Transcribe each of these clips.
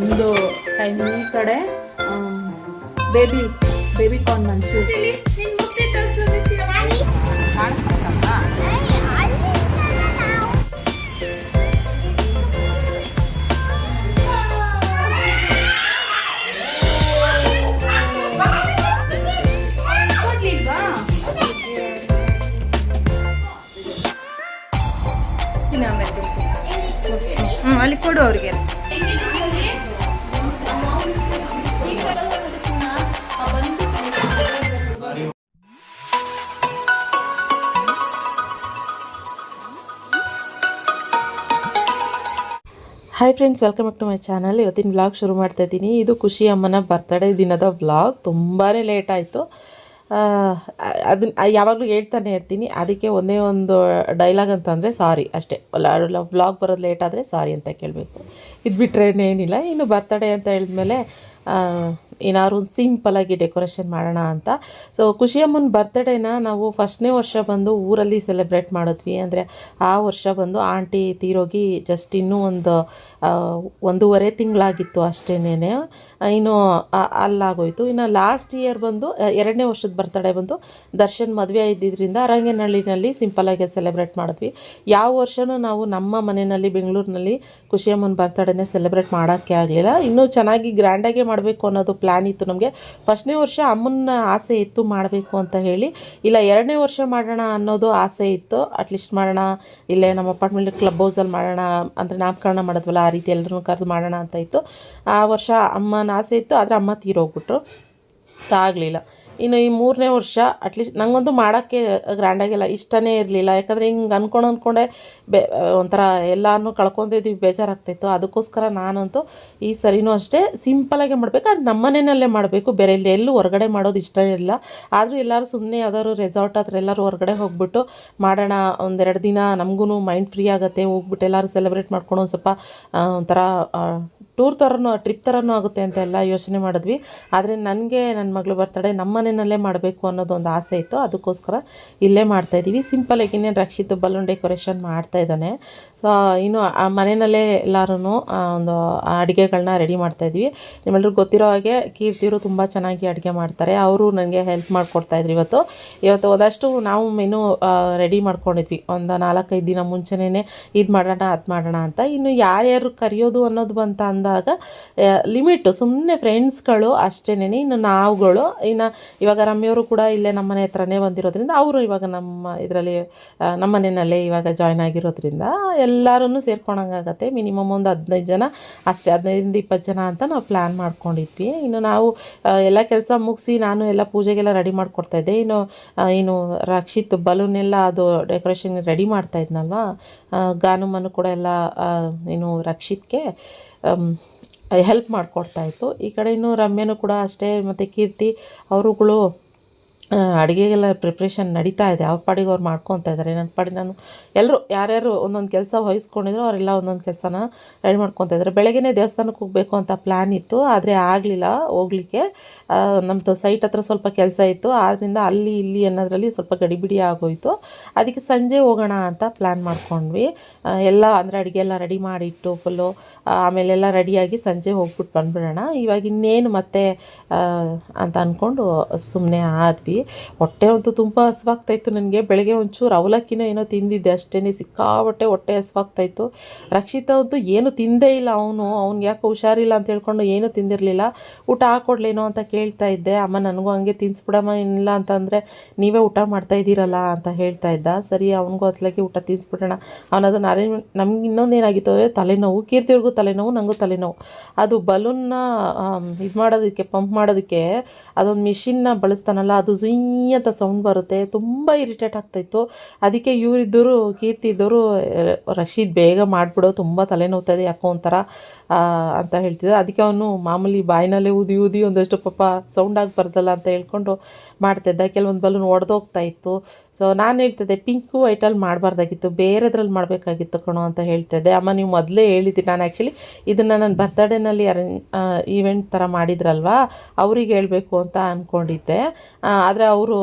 ಒಂದು ಟೈಮ್ ಈ ಕಡೆ ಬೇಬಿ ಬೇಬಿ ಕಾರ್ನ್ ಮಂಚೂರಿ ಹ್ಞೂ ಅಲ್ಲಿ ಕೊಡು ಅವ್ರಿಗೆ. Hi friends welcome back to my channel ಇವತ್ತಿನ ವ್ಲಾಗ್ ಶುರು ಮಾಡ್ತಾ ಇದ್ದೀನಿ. ಇದು ಖುಷಿ ಅಮ್ಮನ ಬರ್ತಡೇ ದಿನದ ವ್ಲಾಗ್ ತುಂಬಾ ಲೇಟ್ ಆಯಿತು. ಅದನ್ನ ಯಾವಾಗಲೂ ಹೇಳ್ತಾನೆ ಇರ್ತೀನಿ. ಅದಕ್ಕೆ ಒಂದೇ ಒಂದು ಡೈಲಾಗ್ ಅಂತಂದರೆ ಸಾರಿ ಅಷ್ಟೇ. ವ್ಲಾಗ್ ಬರೋದು ಲೇಟ್ ಆದರೆ ಸಾರಿ ಅಂತ ಕೇಳಬೇಕು. ಇದು ಬಿಟ್ಟರೆ ಏನಿಲ್ಲ ಇನ್ನು ಬರ್ತಡೇ ಅಂತ ಹೇಳಿದ್ಮೇಲೆ ಏನಾದ್ರು ಒಂದು ಸಿಂಪಲಾಗಿ ಡೆಕೋರೇಷನ್ ಮಾಡೋಣ ಅಂತ. ಸೊ ಖುಷಿಯಮ್ಮನ ಬರ್ತ್ಡೇನ ನಾವು ಫಸ್ಟ್ನೇ ವರ್ಷ ಬಂದು ಊರಲ್ಲಿ ಸೆಲೆಬ್ರೇಟ್ ಮಾಡಿದ್ವಿ. ಅಂದರೆ ಆ ವರ್ಷ ಬಂದು ಆಂಟಿ ತೀರೋಗಿ ಜಸ್ಟ್ ಇನ್ನೂ ಒಂದು ಒಂದೂವರೆ ತಿಂಗಳಾಗಿತ್ತು ಅಷ್ಟೇನೆ ಇನ್ನು ಅಲ್ಲಾಗೋಯಿತು. ಇನ್ನು ಲಾಸ್ಟ್ ಇಯರ್ ಬಂದು ಎರಡನೇ ವರ್ಷದ ಬರ್ತಡೇ ಬಂದು, ದರ್ಶನ್ ಮದುವೆ ಇದ್ದಿದ್ದರಿಂದ ಅರಂಗನಹಳ್ಳಿನಲ್ಲಿ ಸಿಂಪಲಾಗಿ ಸೆಲೆಬ್ರೇಟ್ ಮಾಡಿದ್ವಿ. ಯಾವ ವರ್ಷವೂ ನಾವು ನಮ್ಮ ಮನೆಯಲ್ಲಿ, ಬೆಂಗಳೂರಿನಲ್ಲಿ ಖುಷಿಯಮ್ಮನ ಬರ್ತಡೇನೇ ಸೆಲೆಬ್ರೇಟ್ ಮಾಡೋಕ್ಕೆ ಆಗಲಿಲ್ಲ. ಇನ್ನೂ ಚೆನ್ನಾಗಿ ಗ್ರ್ಯಾಂಡಾಗೆ ಮಾಡಬೇಕು ಅನ್ನೋದು ಪ್ಲ್ಯಾನ್ ಇತ್ತು ನಮಗೆ. ಫಸ್ಟ್ನೇ ವರ್ಷ ಅಮ್ಮನ ಆಸೆ ಇತ್ತು ಮಾಡಬೇಕು ಅಂತ ಹೇಳಿ. ಇಲ್ಲ, ಎರಡನೇ ವರ್ಷ ಮಾಡೋಣ ಅನ್ನೋದು ಆಸೆ ಇತ್ತು. ಅಟ್ಲೀಸ್ಟ್ ಮಾಡೋಣ, ಇಲ್ಲೇ ನಮ್ಮ ಅಪಾರ್ಟ್ಮೆಂಟ್ ಕ್ಲಬ್ ಹೌಸಲ್ಲಿ ಮಾಡೋಣ, ಅಂದರೆ ನಾಮಕರಣ ಮಾಡಿದ್ವಲ್ಲ, ಆ ರೀತಿ ಎಲ್ಲರೂ ಕರೆದು ಮಾಡೋಣ ಅಂತ ಇತ್ತು. ಆ ವರ್ಷ ಅಮ್ಮನ ಆಸೆ ಇತ್ತು, ಆದರೆ ಅಮ್ಮ ತೀರೋಗ್ಬಿಟ್ರು. ಸೊ ಆಗಲಿಲ್ಲ. ಇನ್ನು ಈ ಮೂರನೇ ವರ್ಷ ಅಟ್ಲೀಸ್ಟ್ ನನಗಂತೂ ಮಾಡೋಕ್ಕೆ ಗ್ರ್ಯಾಂಡಾಗಿಲ್ಲ ಇಷ್ಟನೇ ಇರಲಿಲ್ಲ. ಯಾಕಂದರೆ ಹಿಂಗೆ ಅಂದ್ಕೊಂಡು ಅಂದ್ಕೊಂಡೆ ಬೆ, ಒಂಥರ ಎಲ್ಲನೂ ಕಳ್ಕೊಂಡಿದ್ವಿ ಬೇಜಾರಾಗ್ತಾಯಿತ್ತು ಅದಕ್ಕೋಸ್ಕರ ನಾನಂತೂ ಈ ಸರಿನೂ ಅಷ್ಟೇ ಸಿಂಪಲಾಗೆ ಮಾಡಬೇಕು. ಅದು ನಮ್ಮ ಮನೆಯಲ್ಲೇ ಮಾಡಬೇಕು. ಬೇರೆ ಇಲ್ಲಿ ಎಲ್ಲೂ ಹೊರಗಡೆ ಮಾಡೋದು ಇಷ್ಟ ಇರಲಿಲ್ಲ. ಆದರೂ ಎಲ್ಲರೂ ಸುಮ್ಮನೆ ಯಾವ್ದಾದ್ರು ರೆಸಾರ್ಟ್ ಹತ್ರ ಎಲ್ಲರೂ ಹೊರಗಡೆ ಹೋಗ್ಬಿಟ್ಟು ಮಾಡೋಣ. ಒಂದೆರಡು ದಿನ ನಮಗೂ ಮೈಂಡ್ ಫ್ರೀ ಆಗುತ್ತೆ. ಹೋಗ್ಬಿಟ್ಟು ಎಲ್ಲರೂ ಸೆಲೆಬ್ರೇಟ್ ಮಾಡ್ಕೊಂಡು ಒಂದು ಸ್ವಲ್ಪ ಒಂಥರ ಟೂರ್ ಥರನೂ ಟ್ರಿಪ್ ಥರನೂ ಆಗುತ್ತೆ ಅಂತ ಎಲ್ಲ ಯೋಚನೆ ಮಾಡಿದ್ವಿ. ಆದರೆ ನನಗೆ ನನ್ನ ಮಗಳು ಬರ್ತಡೇ, ನಮ್ಮ ಮನೆಯಲ್ಲೇ ಮಾಡಬೇಕು ಅನ್ನೋದು ಒಂದು ಆಸೆ ಇತ್ತು. ಅದಕ್ಕೋಸ್ಕರ ಇಲ್ಲೇ ಮಾಡ್ತಾಯಿದ್ದೀವಿ ಸಿಂಪಲಾಗಿ ಇನ್ನೇನು ರಕ್ಷಿತ್ ಬಲೂನ್ ಡೆಕೋರೇಷನ್ ಮಾಡ್ತಾ ಇದ್ದಾನೆ. ಸೊ ಇನ್ನು ಆ ಮನೆಯಲ್ಲೇ ಎಲ್ಲರೂ ಒಂದು ಅಡುಗೆಗಳನ್ನ ರೆಡಿ ಮಾಡ್ತಾಯಿದ್ವಿ ನಿಮ್ಮೆಲ್ಲರಿಗೂ ಗೊತ್ತಿರೋ ಹಾಗೆ ಕೀರ್ತಿಯವರು ತುಂಬ ಚೆನ್ನಾಗಿ ಅಡುಗೆ ಮಾಡ್ತಾರೆ. ಅವರು ನನಗೆ ಹೆಲ್ಪ್ ಮಾಡಿಕೊಡ್ತಾಯಿದ್ರು ಇವತ್ತು. ಇವತ್ತು ಒಂದಷ್ಟು ನಾವು ಮೆನು ರೆಡಿ ಮಾಡ್ಕೊಂಡಿದ್ವಿ. ಒಂದು ನಾಲ್ಕೈದು ದಿನ ಮುಂಚೆನೇ ಇದು ಮಾಡೋಣ, ಅದು ಮಾಡೋಣ ಅಂತ. ಇನ್ನು ಯಾರ್ಯಾರು ಕರೆಯೋದು ಅನ್ನೋದು ಬಂತ ಅಂದಾಗ ಲಿಮಿಟು ಸುಮ್ಮನೆ ಫ್ರೆಂಡ್ಸ್ಗಳು ಅಷ್ಟೇನೆ ಇನ್ನು ನಾವುಗಳು, ಇನ್ನು ಇವಾಗ ರಮ್ಯವರು ಕೂಡ ಇಲ್ಲೇ ನಮ್ಮ ಮನೆ ಹತ್ರನೇ ಬಂದಿರೋದ್ರಿಂದ ಅವರು ಇವಾಗ ನಮ್ಮ ಇದರಲ್ಲಿ ನಮ್ಮ ಮನೆಯಲ್ಲೇ ಇವಾಗ ಜಾಯ್ನ್ ಆಗಿರೋದ್ರಿಂದ ಎಲ್ಲರೂ ಸೇರ್ಕೊಳಂಗಾಗತ್ತೆ ಮಿನಿಮಮ್ ಒಂದು ಹದಿನೈದು ಜನ, ಅಷ್ಟೇ ಹದಿನೈದಿಂದ ಇಪ್ಪತ್ತು ಜನ ಅಂತ ನಾವು ಪ್ಲ್ಯಾನ್ ಮಾಡ್ಕೊಂಡಿದ್ವಿ. ಇನ್ನು ನಾವು ಎಲ್ಲ ಕೆಲಸ ಮುಗಿಸಿ ನಾನು ಎಲ್ಲ ಪೂಜೆಗೆಲ್ಲ ರೆಡಿ ಮಾಡ್ಕೊಡ್ತಾಯಿದ್ದೆ ಇನ್ನು ಏನು ರಕ್ಷಿತ್ ಬಲೂನ್ ಎಲ್ಲ ಅದು ಡೆಕೋರೇಷನ್ ರೆಡಿ ಮಾಡ್ತಾ ಇದ್ನಲ್ವಾ? ಗಾನುಮನು ಕೂಡ ಎಲ್ಲ ಏನು ರಕ್ಷಿತ್ಗೆ ಹೆಲ್ಪ್ ಮಾಡಿಕೊಡ್ತಾಯಿತ್ತು ಈ ಕಡೆ ಇನ್ನು ರಮ್ಯನೂ ಕೂಡ ಅಷ್ಟೇ ಮತ್ತು ಕೀರ್ತಿ ಅವರುಗಳು ಅಡುಗೆಗೆಲ್ಲ ಪ್ರಿಪ್ರೇಷನ್ ನಡೀತಾ ಇದೆ. ಅವ್ರ ಪಾಡಿಗೆ ಅವ್ರು ಮಾಡ್ಕೊತಾ ಇದ್ದಾರೆ ನನ್ನ ಪಾಡಿ ನಾನು ಎಲ್ಲರೂ ಯಾರ್ಯಾರು ಒಂದೊಂದು ಕೆಲಸ ವಹಿಸ್ಕೊಂಡಿದ್ರು ಅವರೆಲ್ಲ ಒಂದೊಂದು ಕೆಲಸನ ರೆಡಿ ಮಾಡ್ಕೊತಾ ಇದ್ದಾರೆ ಬೆಳಗ್ಗೆನೇ ದೇವಸ್ಥಾನಕ್ಕೆ ಹೋಗಬೇಕು ಅಂತ ಪ್ಲ್ಯಾನ್ ಇತ್ತು, ಆದರೆ ಆಗಲಿಲ್ಲ ಹೋಗ್ಲಿಕ್ಕೆ. ನಮ್ಮದು ಸೈಟ್ ಹತ್ರ ಸ್ವಲ್ಪ ಕೆಲಸ ಇತ್ತು ಆದ್ದರಿಂದ ಅಲ್ಲಿ ಇಲ್ಲಿ ಅನ್ನೋದ್ರಲ್ಲಿ ಸ್ವಲ್ಪ ಗಡಿಬಿಡಿ ಆಗೋಯಿತು. ಅದಕ್ಕೆ ಸಂಜೆ ಹೋಗೋಣ ಅಂತ ಪ್ಲ್ಯಾನ್ ಮಾಡ್ಕೊಂಡ್ವಿ. ಎಲ್ಲ ಅಂದರೆ ಅಡುಗೆ ಎಲ್ಲ ರೆಡಿ ಮಾಡಿಟ್ಟು ಫುಲ್ಲು ಆಮೇಲೆಲ್ಲ ರೆಡಿಯಾಗಿ ಸಂಜೆ ಹೋಗ್ಬಿಟ್ಟು ಬಂದ್ಬಿಡೋಣ. ಇವಾಗ ಇನ್ನೇನು ಮತ್ತೆ ಅಂತ ಅಂದ್ಕೊಂಡು ಸುಮ್ಮನೆ ಆದ್ವಿ. ಹೊಟ್ಟೆ ಅಂತೂ ತುಂಬ ಹಸುವಾಗ್ತಾಯಿತ್ತು ನನಗೆ. ಬೆಳಗ್ಗೆ ಒಂಚೂರು ಅವಲಕ್ಕಿನೋ ಏನೋ ತಿಂದಿದ್ದೆ ಅಷ್ಟೇ ಸಿಕ್ಕಾಬಟ್ಟೆ ಹೊಟ್ಟೆ ಹಸ್ವಾಗ್ತಾಯಿತ್ತು. ರಕ್ಷಿತ ಅಂತೂ ಏನು ತಿಂದೇ ಇಲ್ಲ ಅವನು. ಅವ್ನಿಗೆ ಯಾಕೆ ಹುಷಾರಿಲ್ಲ ಅಂತ ಹೇಳ್ಕೊಂಡು ಏನೂ ತಿಂದಿರಲಿಲ್ಲ. ಊಟ ಹಾಕೊಡ್ಲೇನೋ ಅಂತ ಕೇಳ್ತಾ ಇದ್ದೆ. ಅಮ್ಮ, ನನಗೂ ಹಂಗೆ ತಿನ್ಸ್ಬಿಡಮ್ಮ ಇಲ್ಲ ಅಂತಂದರೆ ನೀವೇ ಊಟ ಮಾಡ್ತಾ ಇದ್ದೀರಲ್ಲ ಅಂತ ಹೇಳ್ತಾ ಇದ್ದ. ಸರಿ, ಅವನಿಗೂ ಅತ್ಲಾಗಿ ಊಟ ತಿನ್ಸ್ಬಿಡೋಣ. ಅವನದು ಅರೇಂಜ್ ನಮ್ಗೆ ಇನ್ನೊಂದು ಏನಾಗಿತ್ತು ಅಂದರೆ ತಲೆನೋವು. ಕೀರ್ತಿಯವ್ರಿಗೂ ತಲೆನೋವು ನನಗೂ ತಲೆನೋವು. ಅದು ಬಲೂನ್ನ ಇದು ಮಾಡೋದಕ್ಕೆ ಪಂಪ್ ಮಾಡೋದಕ್ಕೆ ಅದೊಂದು ಮಿಷಿನ್ನ ಬಳಸ್ತಾನಲ್ಲ, ಅದು ಝುಯ್ ಅಂತ ಸೌಂಡ್ ಬರುತ್ತೆ, ತುಂಬ ಇರಿಟೇಟ್ ಆಗ್ತಾಯಿತ್ತು. ಅದಕ್ಕೆ ಇವರಿದ್ದರು, ಕೀರ್ತಿ ಇದ್ದವರು ರಕ್ಷಿತ್ ಬೇಗ ಮಾಡಿಬಿಡೋ, ತುಂಬ ತಲೆನೋವ್ತಾಯಿದೆ, ಯಾಕೋ ಒಂಥರ ಅಂತ ಹೇಳ್ತಿದ್ದೆ ಅದಕ್ಕೆ ಅವನು ಮಾಮೂಲಿ ಬಾಯಿನಲ್ಲೇ ಊದಿ ಊದಿ ಒಂದಷ್ಟು ಪಾಪ ಸೌಂಡ್ ಆಗಬಾರ್ದಲ್ಲ ಅಂತ ಹೇಳ್ಕೊಂಡು ಮಾಡ್ತಿದ್ದೆ. ಕೆಲವೊಂದು ಬಲೂನ್ ಒಡೆದೋಗ್ತಾ ಇತ್ತು ಸೊ ನಾನು ಹೇಳ್ತಿದ್ದೆ, ಪಿಂಕು ವೈಟಲ್ಲಿ ಮಾಡಬಾರ್ದಾಗಿತ್ತು, ಬೇರೆದ್ರಲ್ಲಿ ಮಾಡಬೇಕಾಗಿತ್ತು ಕಣೋ ಅಂತ ಹೇಳ್ತಿದ್ದೆ. ಅಮ್ಮ, ನೀವು ಮೊದಲೇ ಹೇಳಿದ್ರಿ ನಾನು ಆ್ಯಕ್ಚುಲಿ ಇದನ್ನು ನಾನು ಬರ್ತಡೇನಲ್ಲಿ ಅರೇಂಜ್ ಈವೆಂಟ್ ಥರ ಮಾಡಿದ್ರಲ್ವಾ, ಅವ್ರಿಗೆ ಹೇಳಬೇಕು ಅಂತ ಅಂದ್ಕೊಂಡಿದ್ದೆ ಆದರೆ ಅವರು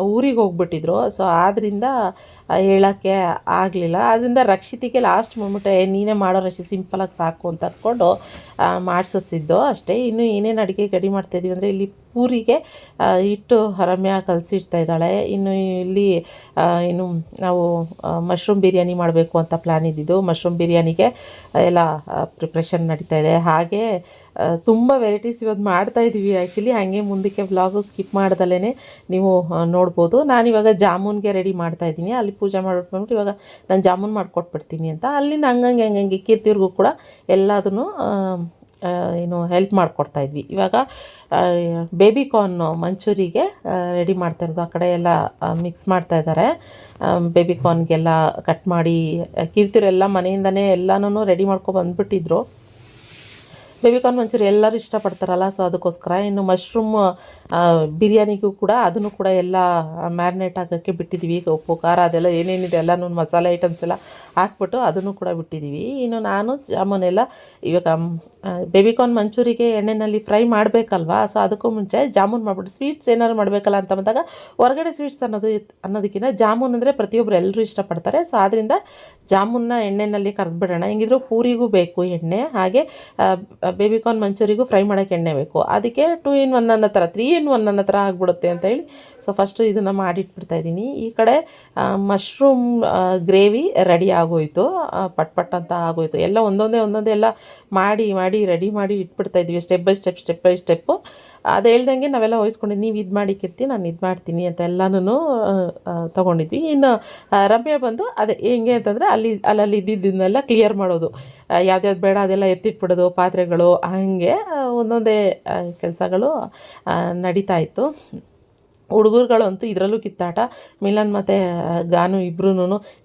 ಊರಿಗೆ ಹೋಗ್ಬಿಟ್ಟಿದ್ರು. ಸೊ ಆದ್ದರಿಂದ ಹೇಳೋಕ್ಕೆ ಆಗಲಿಲ್ಲ. ಆದ್ದರಿಂದ ರಕ್ಷಿತಿಗೆ ಲಾಸ್ಟ್ ಮೂಮೆಂಟ್ ನೀನೇ ಮಾಡೋ ರಕ್ಷಿ ಸಿಂಪಲಾಗಿ ಸಾಕು ಅಂತ ಅಂದ್ಕೊಂಡು ಮಾಡಿಸಿದ್ದು ಅಷ್ಟೇ. ಇನ್ನು ಏನೇನು ಅಡುಗೆ ರೆಡಿ ಮಾಡ್ತಾಯಿದ್ದೀವಿ ಅಂದರೆ ಇಲ್ಲಿ ಪೂರಿಗೆ ಹಿಟ್ಟು ಕಲಸಿ ಕಲಸಿಡ್ತಾ ಇದ್ದಾಳೆ. ಇನ್ನು ಇಲ್ಲಿ ಏನು ನಾವು ಮಶ್ರೂಮ್ ಬಿರಿಯಾನಿ ಮಾಡಬೇಕು ಅಂತ ಪ್ಲ್ಯಾನ್ ಇದ್ದಿದ್ದು. ಮಶ್ರೂಮ್ ಬಿರಿಯಾನಿಗೆ ಎಲ್ಲ ಪ್ರಿಪ್ರೇಷನ್ ನಡೀತಾ ಇದೆ. ಹಾಗೆ ತುಂಬ ವೆರೈಟೀಸ್ ಇವತ್ತು ಮಾಡ್ತಾ ಇದ್ದೀವಿ ಆ್ಯಕ್ಚುಲಿ ಹಾಗೆ ಮುಂದಕ್ಕೆ ವ್ಲಾಗು ಸ್ಕಿಪ್ ಮಾಡ್ದಲೇ ನೀವು ನೋಡ್ಬೋದು. ನಾನಿವಾಗ ಜಾಮೂನ್ಗೆ ರೆಡಿ ಮಾಡ್ತಾ ಇದ್ದೀನಿ. ಅಲ್ಲಿ ಪೂಜೆ ಮಾಡ್ಬಿಟ್ಟು ಇವಾಗ ನಾನು ಜಾಮೂನ್ ಮಾಡಿಕೊಟ್ಬಿಡ್ತೀನಿ ಅಂತ. ಅಲ್ಲಿಂದ ಹಂಗಂಗೆ ಹಂಗಂಗೆ ಕೀರ್ತಿಯವ್ರಿಗೂ ಕೂಡ ಎಲ್ಲದನ್ನು ಏನು ಹೆಲ್ಪ್ ಮಾಡಿಕೊಡ್ತಾ ಇದ್ವಿ. ಇವಾಗ ಬೇಬಿ ಕಾರ್ನ್ ಮಂಚೂರಿಗೆ ರೆಡಿ ಮಾಡ್ತಾ ಇರೋದು. ಆ ಕಡೆ ಎಲ್ಲ ಮಿಕ್ಸ್ ಮಾಡ್ತಾ ಇದ್ದಾರೆ ಬೇಬಿ ಕಾರ್ನ್ಗೆಲ್ಲ ಕಟ್ ಮಾಡಿ ಕೀರ್ತಿರೆಲ್ಲ ಮನೆಯಿಂದನೇ ಎಲ್ಲನೂ ರೆಡಿ ಮಾಡ್ಕೊಂಡು ಬಂದ್ಬಿಟ್ಟಿದ್ರು. ಬೇಬಿಕಾರ್ನ್ ಮಂಚೂರಿ ಎಲ್ಲರೂ ಇಷ್ಟಪಡ್ತಾರಲ್ಲ ಸೊ ಅದಕ್ಕೋಸ್ಕರ ಇನ್ನು ಮಶ್ರೂಮ್ ಬಿರಿಯಾನಿಗೂ ಕೂಡ ಅದನ್ನು ಕೂಡ ಎಲ್ಲ ಮ್ಯಾರಿನೇಟ್ ಆಗೋಕ್ಕೆ ಬಿಟ್ಟಿದ್ದೀವಿ ಉಪ್ಪು, ಖಾರ ಅದೆಲ್ಲ ಏನೇನಿದೆ ಎಲ್ಲನೂ ಮಸಾಲೆ ಐಟಮ್ಸ್ ಎಲ್ಲ ಹಾಕ್ಬಿಟ್ಟು ಅದನ್ನು ಕೂಡ ಬಿಟ್ಟಿದ್ದೀವಿ ಇನ್ನು ನಾನು ಜಾಮೂನೆಲ್ಲ ಇವಾಗ ಬೇಬಿಕಾರ್ನ್ ಮಂಚೂರಿಗೆ ಎಣ್ಣೆಯಲ್ಲಿ ಫ್ರೈ ಮಾಡಬೇಕಲ್ವಾ ಸೊ ಅದಕ್ಕೂ ಮುಂಚೆ ಜಾಮೂನ್ ಮಾಡಿಬಿಟ್ಟು ಸ್ವೀಟ್ಸ್ ಏನಾದ್ರು ಮಾಡಬೇಕಲ್ಲ ಅಂತ ಬಂದಾಗ ಹೊರಗಡೆ ಸ್ವೀಟ್ಸ್ ಅನ್ನೋದು ಅನ್ನೋದಕ್ಕಿಂತ ಜಾಮೂನ್ ಅಂದರೆ ಪ್ರತಿಯೊಬ್ಬರು ಎಲ್ಲರೂ ಇಷ್ಟಪಡ್ತಾರೆ. ಸೊ ಆದ್ದರಿಂದ ಜಾಮೂನ್ನ ಎಣ್ಣೆಯಲ್ಲಿ ಕರೆದ್ಬಿಡೋಣ. ಹೆಂಗಿದ್ರು ಪೂರಿಗೂ ಬೇಕು ಎಣ್ಣೆ, ಹಾಗೆ ಬೇಬಿಕಾರ್ನ್ ಮಂಚೂರಿಗೂ ಫ್ರೈ ಮಾಡೋಕ್ಕೆ ಎಣ್ಣೆ ಬೇಕು. ಅದಕ್ಕೆ ಟೂ ಇನ್ ಒನ್ ಅನ್ನೋ ಥರ ತ್ರೀ ಇನ್ ಒನ್ ಅನ್ನೋ ಥರ ಆಗಿಬಿಡುತ್ತೆ ಅಂತ ಹೇಳಿ. ಸೊ ಫಸ್ಟು ಇದನ್ನು ಮಾಡಿಟ್ಬಿಡ್ತಾ ಇದ್ದೀನಿ. ಈ ಕಡೆ ಮಶ್ರೂಮ್ ಗ್ರೇವಿ ರೆಡಿ ಆಗೋಯ್ತು. ಪಟ್ ಪಟ್ ಅಂತ ಆಗೋಯ್ತು. ಎಲ್ಲ ಒಂದೊಂದೇ ಒಂದೊಂದೇ ಎಲ್ಲ ಮಾಡಿ ಮಾಡಿ ರೆಡಿ ಮಾಡಿ ಇಟ್ಬಿಡ್ತಾ ಇದ್ವಿ step by step step by step ಅದು ಹೇಳ್ದಂಗೆ ನಾವೆಲ್ಲ ವಹಿಸ್ಕೊಂಡಿದ್ದು ನೀವು ಇದು ಮಾಡಿ ನಾನು ಇದು ಮಾಡ್ತೀನಿ ಅಂತ ಎಲ್ಲನೂ ತೊಗೊಂಡಿದ್ವಿ. ಇನ್ನು ರಮ್ಯಾ ಬಂದು ಅದೇ ಹೆಂಗೆ ಅಂತಂದರೆ ಅಲ್ಲಿ, ಅಲ್ಲಲ್ಲಿ ಇದ್ದಿದ್ದನ್ನೆಲ್ಲ ಕ್ಲಿಯರ್ ಮಾಡೋದು. ಯಾವ್ದ್ಯಾವ್ದು ಬೇಡ, ಅದೆಲ್ಲ ಎತ್ತಿಟ್ಬಿಡೋದು, ಪಾತ್ರೆಗಳು ಹಾಗೆ ಒಂದೊಂದೇ ಕೆಲಸಗಳು ನಡೀತಾ ಇತ್ತು. ಹುಡುಗರುಗಳಂತೂ ಇದರಲ್ಲೂ ಕಿತ್ತಾಟ. ಮಿಲನ್ ಮತ್ತು ಗಾನು ಇಬ್ರು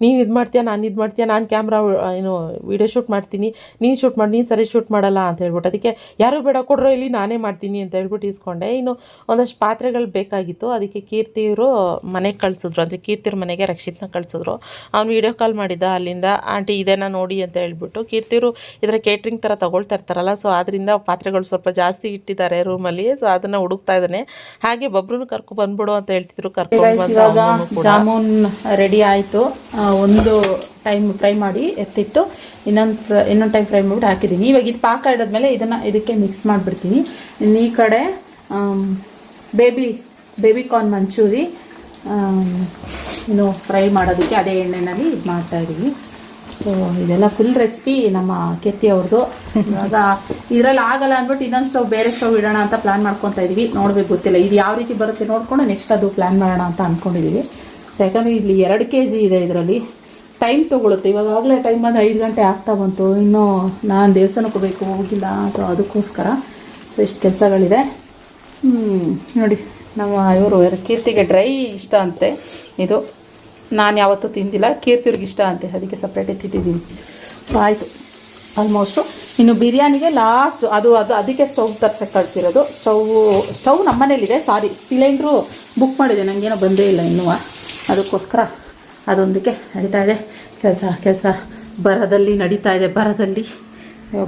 ನೀನು ಇದು ಮಾಡ್ತೀಯ, ನಾನು ಇದು ಮಾಡ್ತೀಯ, ನಾನು ಕ್ಯಾಮ್ರಾ ಏನು ವೀಡಿಯೋ ಶೂಟ್ ಮಾಡ್ತೀನಿ, ನೀನು ಶೂಟ್ ಮಾಡಿ, ನೀನು ಸರಿ ಶೂಟ್ ಮಾಡಲ್ಲ ಅಂತ ಹೇಳ್ಬಿಟ್ಟು, ಅದಕ್ಕೆ, ಯಾರೂ ಬೇಡ, ಕೊಡ್ರೋ ಇಲ್ಲಿ ನಾನೇ ಮಾಡ್ತೀನಿ ಅಂತ ಹೇಳ್ಬಿಟ್ಟು ಇಸ್ಕೊಂಡೆ ಇನ್ನು ಒಂದಷ್ಟು ಪಾತ್ರೆಗಳು ಬೇಕಾಗಿತ್ತು, ಅದಕ್ಕೆ ಕೀರ್ತಿಯವರು ಮನೆಗೆ ಕಳಿಸಿದ್ರು. ಅಂದರೆ ಕೀರ್ತಿಯವ್ರ ಮನೆಗೆ ರಕ್ಷಿತ್ನ ಕಳಿಸಿದ್ರು. ಅವ್ನು ವೀಡಿಯೋ ಕಾಲ್ ಮಾಡಿದ್ದ ಅಲ್ಲಿಂದ, ಆಂಟಿ, ಇದೇನಾ ನೋಡಿ ಅಂತ ಹೇಳ್ಬಿಟ್ಟು ಕೀರ್ತಿಯವರು ಇದರ ಕೇಟ್ರಿಂಗ್ ಥರ ತೊಗೊಳ್ತಾ ಇರ್ತಾರಲ್ಲ, ಸೊ ಆದ್ದರಿಂದ ಪಾತ್ರೆಗಳು ಸ್ವಲ್ಪ ಜಾಸ್ತಿ ಇಟ್ಟಿದ್ದಾರೆ ರೂಮಲ್ಲಿ, ಸೊ ಅದನ್ನು ಹುಡುಕ್ತಾ ಇದ್ದಾನೆ. ಹಾಗೆ ಬಬ್ರನ್ನು ಕರ್ಕೊ ಬಂದ್ಬಿಡು ಅಂತ ಹೇಳ್ತಿದ್ರು ಇವಾಗ ಜಾಮೂನ್ ರೆಡಿ ಆಯ್ತು. ಒಂದು ಟೈಮ್ ಫ್ರೈ ಮಾಡಿ ಎತ್ತಿಟ್ಟು ಇನ್ನೊಂದು ಫ್ರೈ ಇನ್ನೊಂದು ಟೈಮ್ ಫ್ರೈ ಮಾಡಿಬಿಟ್ಟು ಹಾಕಿದ್ದೀನಿ. ಇವಾಗ ಇದು ಪಾಕ ಇಡೋದ್ಮೇಲೆ ಇದನ್ನ ಇದಕ್ಕೆ ಮಿಕ್ಸ್ ಮಾಡಿಬಿಡ್ತೀನಿ. ಇನ್ನು ಈ ಕಡೆ ಬೇಬಿ ಬೇಬಿ ಕಾರ್ನ್ ಮಂಚೂರಿ ಇನ್ನು ಫ್ರೈ ಮಾಡೋದಕ್ಕೆ ಅದೇ ಎಣ್ಣೆನಲ್ಲಿ ಇದು ಮಾಡ್ತಾ ಇದ್ದೀವಿ. ಸೊ ಇದೆಲ್ಲ ಫುಲ್ ರೆಸಿಪಿ ನಮ್ಮ ಕೆತ್ತಿ ಅವ್ರದ್ದು ಇವಾಗ ಇದರಲ್ಲಿ ಆಗಲ್ಲ ಅಂದ್ಬಿಟ್ಟು ಇನ್ನೊಂದು ಸ್ಟವ್ ಬೇರೆ ಸ್ಟವ್ ಇಡೋಣ ಅಂತ ಪ್ಲಾನ್ ಮಾಡ್ಕೊತಾ ಇದೀವಿ. ನೋಡ್ಬೇಕು, ಗೊತ್ತಿಲ್ಲ. ಇದು ಯಾವ ರೀತಿ ಬರುತ್ತೆ ನೋಡ್ಕೊಂಡು ನೆಕ್ಸ್ಟ್ ಅದು ಪ್ಲಾನ್ ಮಾಡೋಣ ಅಂತ ಅಂದ್ಕೊಂಡಿದ್ದೀವಿ ಸೊ ಯಾಕಂದರೆ ಇಲ್ಲಿ ಎರಡು ಕೆ ಜಿ ಇದೆ ಇದರಲ್ಲಿ. ಟೈಮ್ ತೊಗೊಳುತ್ತೆ. ಇವಾಗಲೇ ಟೈಮ್ ಬಂದು ಐದು ಗಂಟೆ ಆಗ್ತಾ ಬಂತು. ಇನ್ನೂ ನಾನು ದೇವಸ್ಥಾನಕ್ಕೆ ಹೋಗಬೇಕು, ಹೋಗಿಲ್ಲ. ಸೊ ಅದಕ್ಕೋಸ್ಕರ. ಸೊ ಇಷ್ಟು ಕೆಲಸಗಳಿದೆ. ನೋಡಿ. ನಮ್ಮ ಇವರು ಕೀರ್ತಿಗೆ ಡ್ರೈ ಇಷ್ಟ ಅಂತೆ. ಇದು. ನಾನು ಯಾವತ್ತೂ ತಿಂದಿಲ್ಲ. ಕೀರ್ತಿಯವ್ರಿಗೆ ಇಷ್ಟ ಅಂತೆ. ಅದಕ್ಕೆ ಸಪ್ರೇಟ್ ತಿಟ್ಟಿದ್ದೀನಿ ಸೊ ಆಯಿತು. ಆಲ್ಮೋಸ್ಟು ಇನ್ನು ಬಿರಿಯಾನಿಗೆ ಲಾಸ್ಟ್ ಅದು ಅದು ಅದಕ್ಕೆ ಸ್ಟವ್ ತರ್ಸಕ್ಕೆ ಕಳಿಸಿರೋದು. ಸ್ಟವ್ ಸ್ಟವ್ ನಮ್ಮನೇಲಿದೆ. ಸಾರಿ ಸಿಲಿಂಡ್ರು ಬುಕ್ ಮಾಡಿದೆ. ನನಗೇನೋ ಬಂದೇ ಇಲ್ಲ ಇನ್ನೂ. ಅದಕ್ಕೋಸ್ಕರ ಅದೊಂದಕ್ಕೆ ನಡೀತಾ ಇದೆ. ಕೆಲಸ ಕೆಲಸ ಬರದಲ್ಲಿ ನಡೀತಾ ಇದೆ. ಬರದಲ್ಲಿ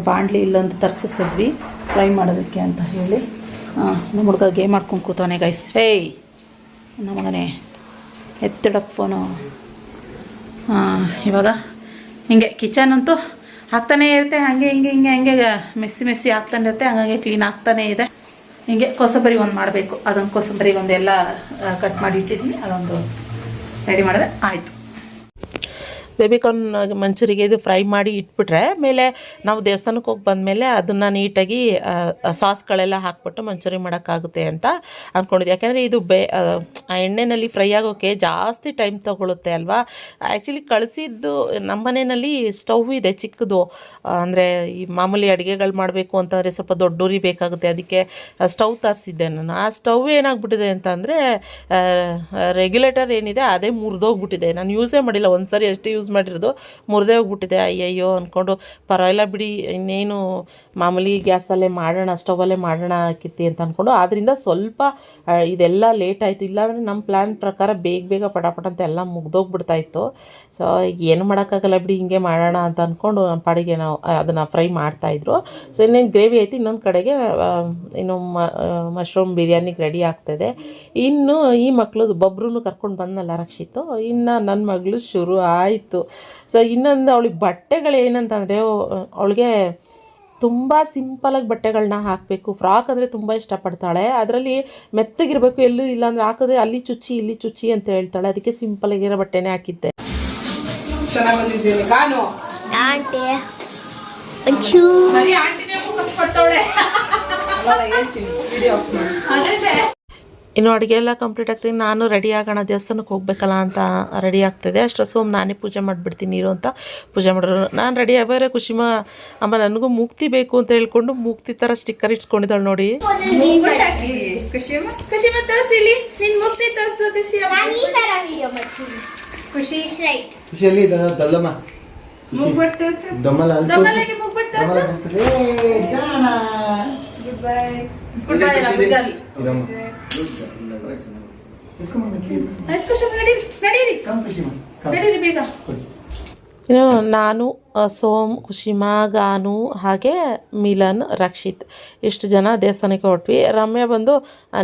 ಬಾಣಲಿ ಇಲ್ಲೊಂದು ತರಿಸಿದ್ವಿ ಫ್ರೈ ಮಾಡೋದಕ್ಕೆ ಅಂತ ಹೇಳಿ. ನಮ್ಮ ಹುಡುಗ ಗೇಮ್ ಮಾಡ್ಕೊಂಡು ಕೂತಾನೆ ಗೈಸ್ ಏಯ್ ನಮಗನೇ ಎತ್ತಿಡ ಫೋನು ಇವಾಗ ಹಿಂಗೆ ಕಿಚನ್ ಅಂತೂ ಹಾಕ್ತಾನೇ ಇರುತ್ತೆ, ಹಾಗೆ ಹಿಂಗೆ ಹಿಂಗೆ ಹಂಗೆ ಮೆಸ್ಸಿ ಮೆಸ್ಸಿ ಆಗ್ತಾನೆ ಇರುತ್ತೆ, ಹಂಗಾಗಿ ಕ್ಲೀನ್ ಆಗ್ತಾನೇ ಇದೆ. ಹಿಂಗೆ ಕೊಸಂಬರಿ ಒಂದು ಮಾಡಬೇಕು. ಅದೊಂದು ಕೊಸಂಬರಿಗೆ ಒಂದೆಲ್ಲ ಕಟ್ ಮಾಡಿ ಇಟ್ಟಿದ್ದೀನಿ. ಅದೊಂದು ರೆಡಿ ಮಾಡಿದ್ರೆ ಆಯಿತು. ಬೇಬಿಕಾರ್ನ್ ಮಂಚೂರಿಗೆ ಇದು ಫ್ರೈ ಮಾಡಿ ಇಟ್ಬಿಟ್ರೆ ಮೇಲೆ ನಾವು ದೇವಸ್ಥಾನಕ್ಕೆ ಹೋಗಿ ಬಂದಮೇಲೆ ಅದನ್ನು ನೀಟಾಗಿ ಸಾಸ್ಗಳೆಲ್ಲ ಹಾಕ್ಬಿಟ್ಟು ಮಂಚೂರಿ ಮಾಡೋಕ್ಕಾಗುತ್ತೆ ಅಂತ ಅಂದ್ಕೊಂಡಿದ್ದೆ ಯಾಕೆಂದರೆ ಇದು ಬೇ ಎಣ್ಣೆಯಲ್ಲಿ ಫ್ರೈ ಆಗೋಕ್ಕೆ ಜಾಸ್ತಿ ಟೈಮ್ ತೊಗೊಳುತ್ತೆ ಅಲ್ವಾ? ಆ್ಯಕ್ಚುಲಿ ಕಳಿಸಿದ್ದು ನಮ್ಮ ಮನೆಯಲ್ಲಿ ಸ್ಟವ್ ಇದೆ ಚಿಕ್ಕದು. ಅಂದರೆ ಈ ಮಾಮೂಲಿ ಅಡುಗೆಗಳು ಮಾಡಬೇಕು ಅಂತಂದರೆ ಸ್ವಲ್ಪ ದೊಡ್ಡ ಉರಿ ಬೇಕಾಗುತ್ತೆ. ಅದಕ್ಕೆ ಸ್ಟವ್ ತರಿಸಿದ್ದೆ ನಾನು. ಆ ಸ್ಟವ್ ಏನಾಗ್ಬಿಟ್ಟಿದೆ ಅಂತಂದರೆ ರೆಗ್ಯುಲೇಟರ್ ಏನಿದೆ, ಅದೇ ಮುರಿದೋಗ್ಬಿಟ್ಟಿದೆ. ನಾನು ಯೂಸೇ ಮಾಡಿಲ್ಲ. ಒಂದು ಸರಿ ಅಷ್ಟೇ ಯೂಸ್ ಮಾಡಿರೋದು. ಮುರಿದೇ ಹೋಗ್ಬಿಟ್ಟಿದೆ. ಅಯ್ಯಯ್ಯೋ ಅಂದ್ಕೊಂಡು ಪರವಾಗಿಲ್ಲ ಬಿಡಿ, ಇನ್ನೇನು ಮಾಮೂಲಿ ಗ್ಯಾಸಲ್ಲೇ ಮಾಡೋಣ ಸ್ಟವಲ್ಲೇ ಮಾಡೋಣ ಕಿತ್ತಿ ಅಂತ ಅಂದ್ಕೊಂಡು ಆದ್ದರಿಂದ ಸ್ವಲ್ಪ ಇದೆಲ್ಲ ಲೇಟ್ ಆಯಿತು. ಇಲ್ಲಾಂದರೆ ನಮ್ಮ ಪ್ಲ್ಯಾನ್ ಪ್ರಕಾರ ಬೇಗ ಬೇಗ ಪಟಾಪಟ ಅಂತ ಎಲ್ಲ ಮುಗ್ದೋಗ್ಬಿಡ್ತಾ ಇತ್ತು. ಸೊ ಏನು ಮಾಡೋಕ್ಕಾಗಲ್ಲ ಬಿಡಿ, ಹಿಂಗೆ ಮಾಡೋಣ ಅಂತ ಅಂದ್ಕೊಂಡು ನಮ್ಮ ಪಾಡಿಗೆ ನಾವು ಅದನ್ನು ಫ್ರೈ ಮಾಡ್ತಾಯಿದ್ರು ಸೊ ಇನ್ನೇನು ಗ್ರೇವಿ ಆಯಿತು, ಇನ್ನೊಂದು ಕಡೆಗೆ ಇನ್ನು ಮಶ್ರೂಮ್ ಬಿರಿಯಾನಿಗೆ ರೆಡಿ ಆಗ್ತದೆ ಇನ್ನು ಈ ಮಕ್ಕಳು ಬೊಬ್ರು ಕರ್ಕೊಂಡು ಬಂದಲ್ಲ ರಕ್ಷಿತು, ಇನ್ನು ನನ್ನ ಮಗಳು ಶುರು ಆಯಿತು. ಸೊ ಇನ್ನೊಂದು ಅವಳಿಗೆ ಬಟ್ಟೆಗಳು ಏನಂತಂದರೆ ಅವಳಿಗೆ ತುಂಬ ಸಿಂಪಲಾಗಿ ಬಟ್ಟೆಗಳನ್ನ ಹಾಕಬೇಕು. ಫ್ರಾಕ್ ಅಂದರೆ ತುಂಬ ಇಷ್ಟಪಡ್ತಾಳೆ. ಅದರಲ್ಲಿ ಮೆತ್ತಗಿರಬೇಕು ಎಲ್ಲೂ ಇಲ್ಲಾಂದ್ರೆ ಹಾಕಿದ್ರೆ ಅಲ್ಲಿ ಚುಚ್ಚಿ ಇಲ್ಲಿ ಚುಚ್ಚಿ ಅಂತ ಹೇಳ್ತಾಳೆ. ಅದಕ್ಕೆ ಸಿಂಪಲಾಗಿರೋ ಬಟ್ಟೆನೇ ಹಾಕಿದ್ದೆ. ಚೆನ್ನಾಗಿ ಬಂದಿದ್ದೀನಿ ಕಾನು ಆಂಟಿ ಇನ್ನು ಅಡುಗೆ ಎಲ್ಲ ಕಂಪ್ಲೀಟ್ ಆಗ್ತೀನಿ. ನಾನು ರೆಡಿ ಆಗೋಣ ದೇವಸ್ಥಾನಕ್ಕೆ ಹೋಗ್ಬೇಕಲ್ಲ ಅಂತ ರೆಡಿ ಆಗ್ತಿದೆ. ಅಷ್ಟು ಸೋಮ್ ನಾನೇ ಪೂಜೆ ಮಾಡಿಬಿಡ್ತೀನಿ ಇರು ಅಂತ ಪೂಜೆ ಮಾಡೋರು. ನಾನು ರೆಡಿ ಆಗ್ಬೇರೆ ಖುಷಿಮ ಅಮ್ಮ ನನಗೂ ಮುಕ್ತಿ ಬೇಕು ಅಂತ ಹೇಳ್ಕೊಂಡು ಮುಕ್ತಿ ಥರ ಸ್ಟಿಕ್ಕರ್ ಇಟ್ಸ್ಕೊಂಡಿದ್ದಾಳೆ ನೋಡಿ. ಖುಷಿ ನಿನ್ ಸೋಮ್ ಕುಶಿಮಾ, ಗಾನು ಹಾಗೆ ಮಿಲನ್, ರಕ್ಷಿತ್. ಇಷ್ಟು ಜನ ದೇವಸ್ಥಾನಕ್ಕೆ ಹೊರಟ್ವಿ. ರಮ್ಯಾ ಬಂದು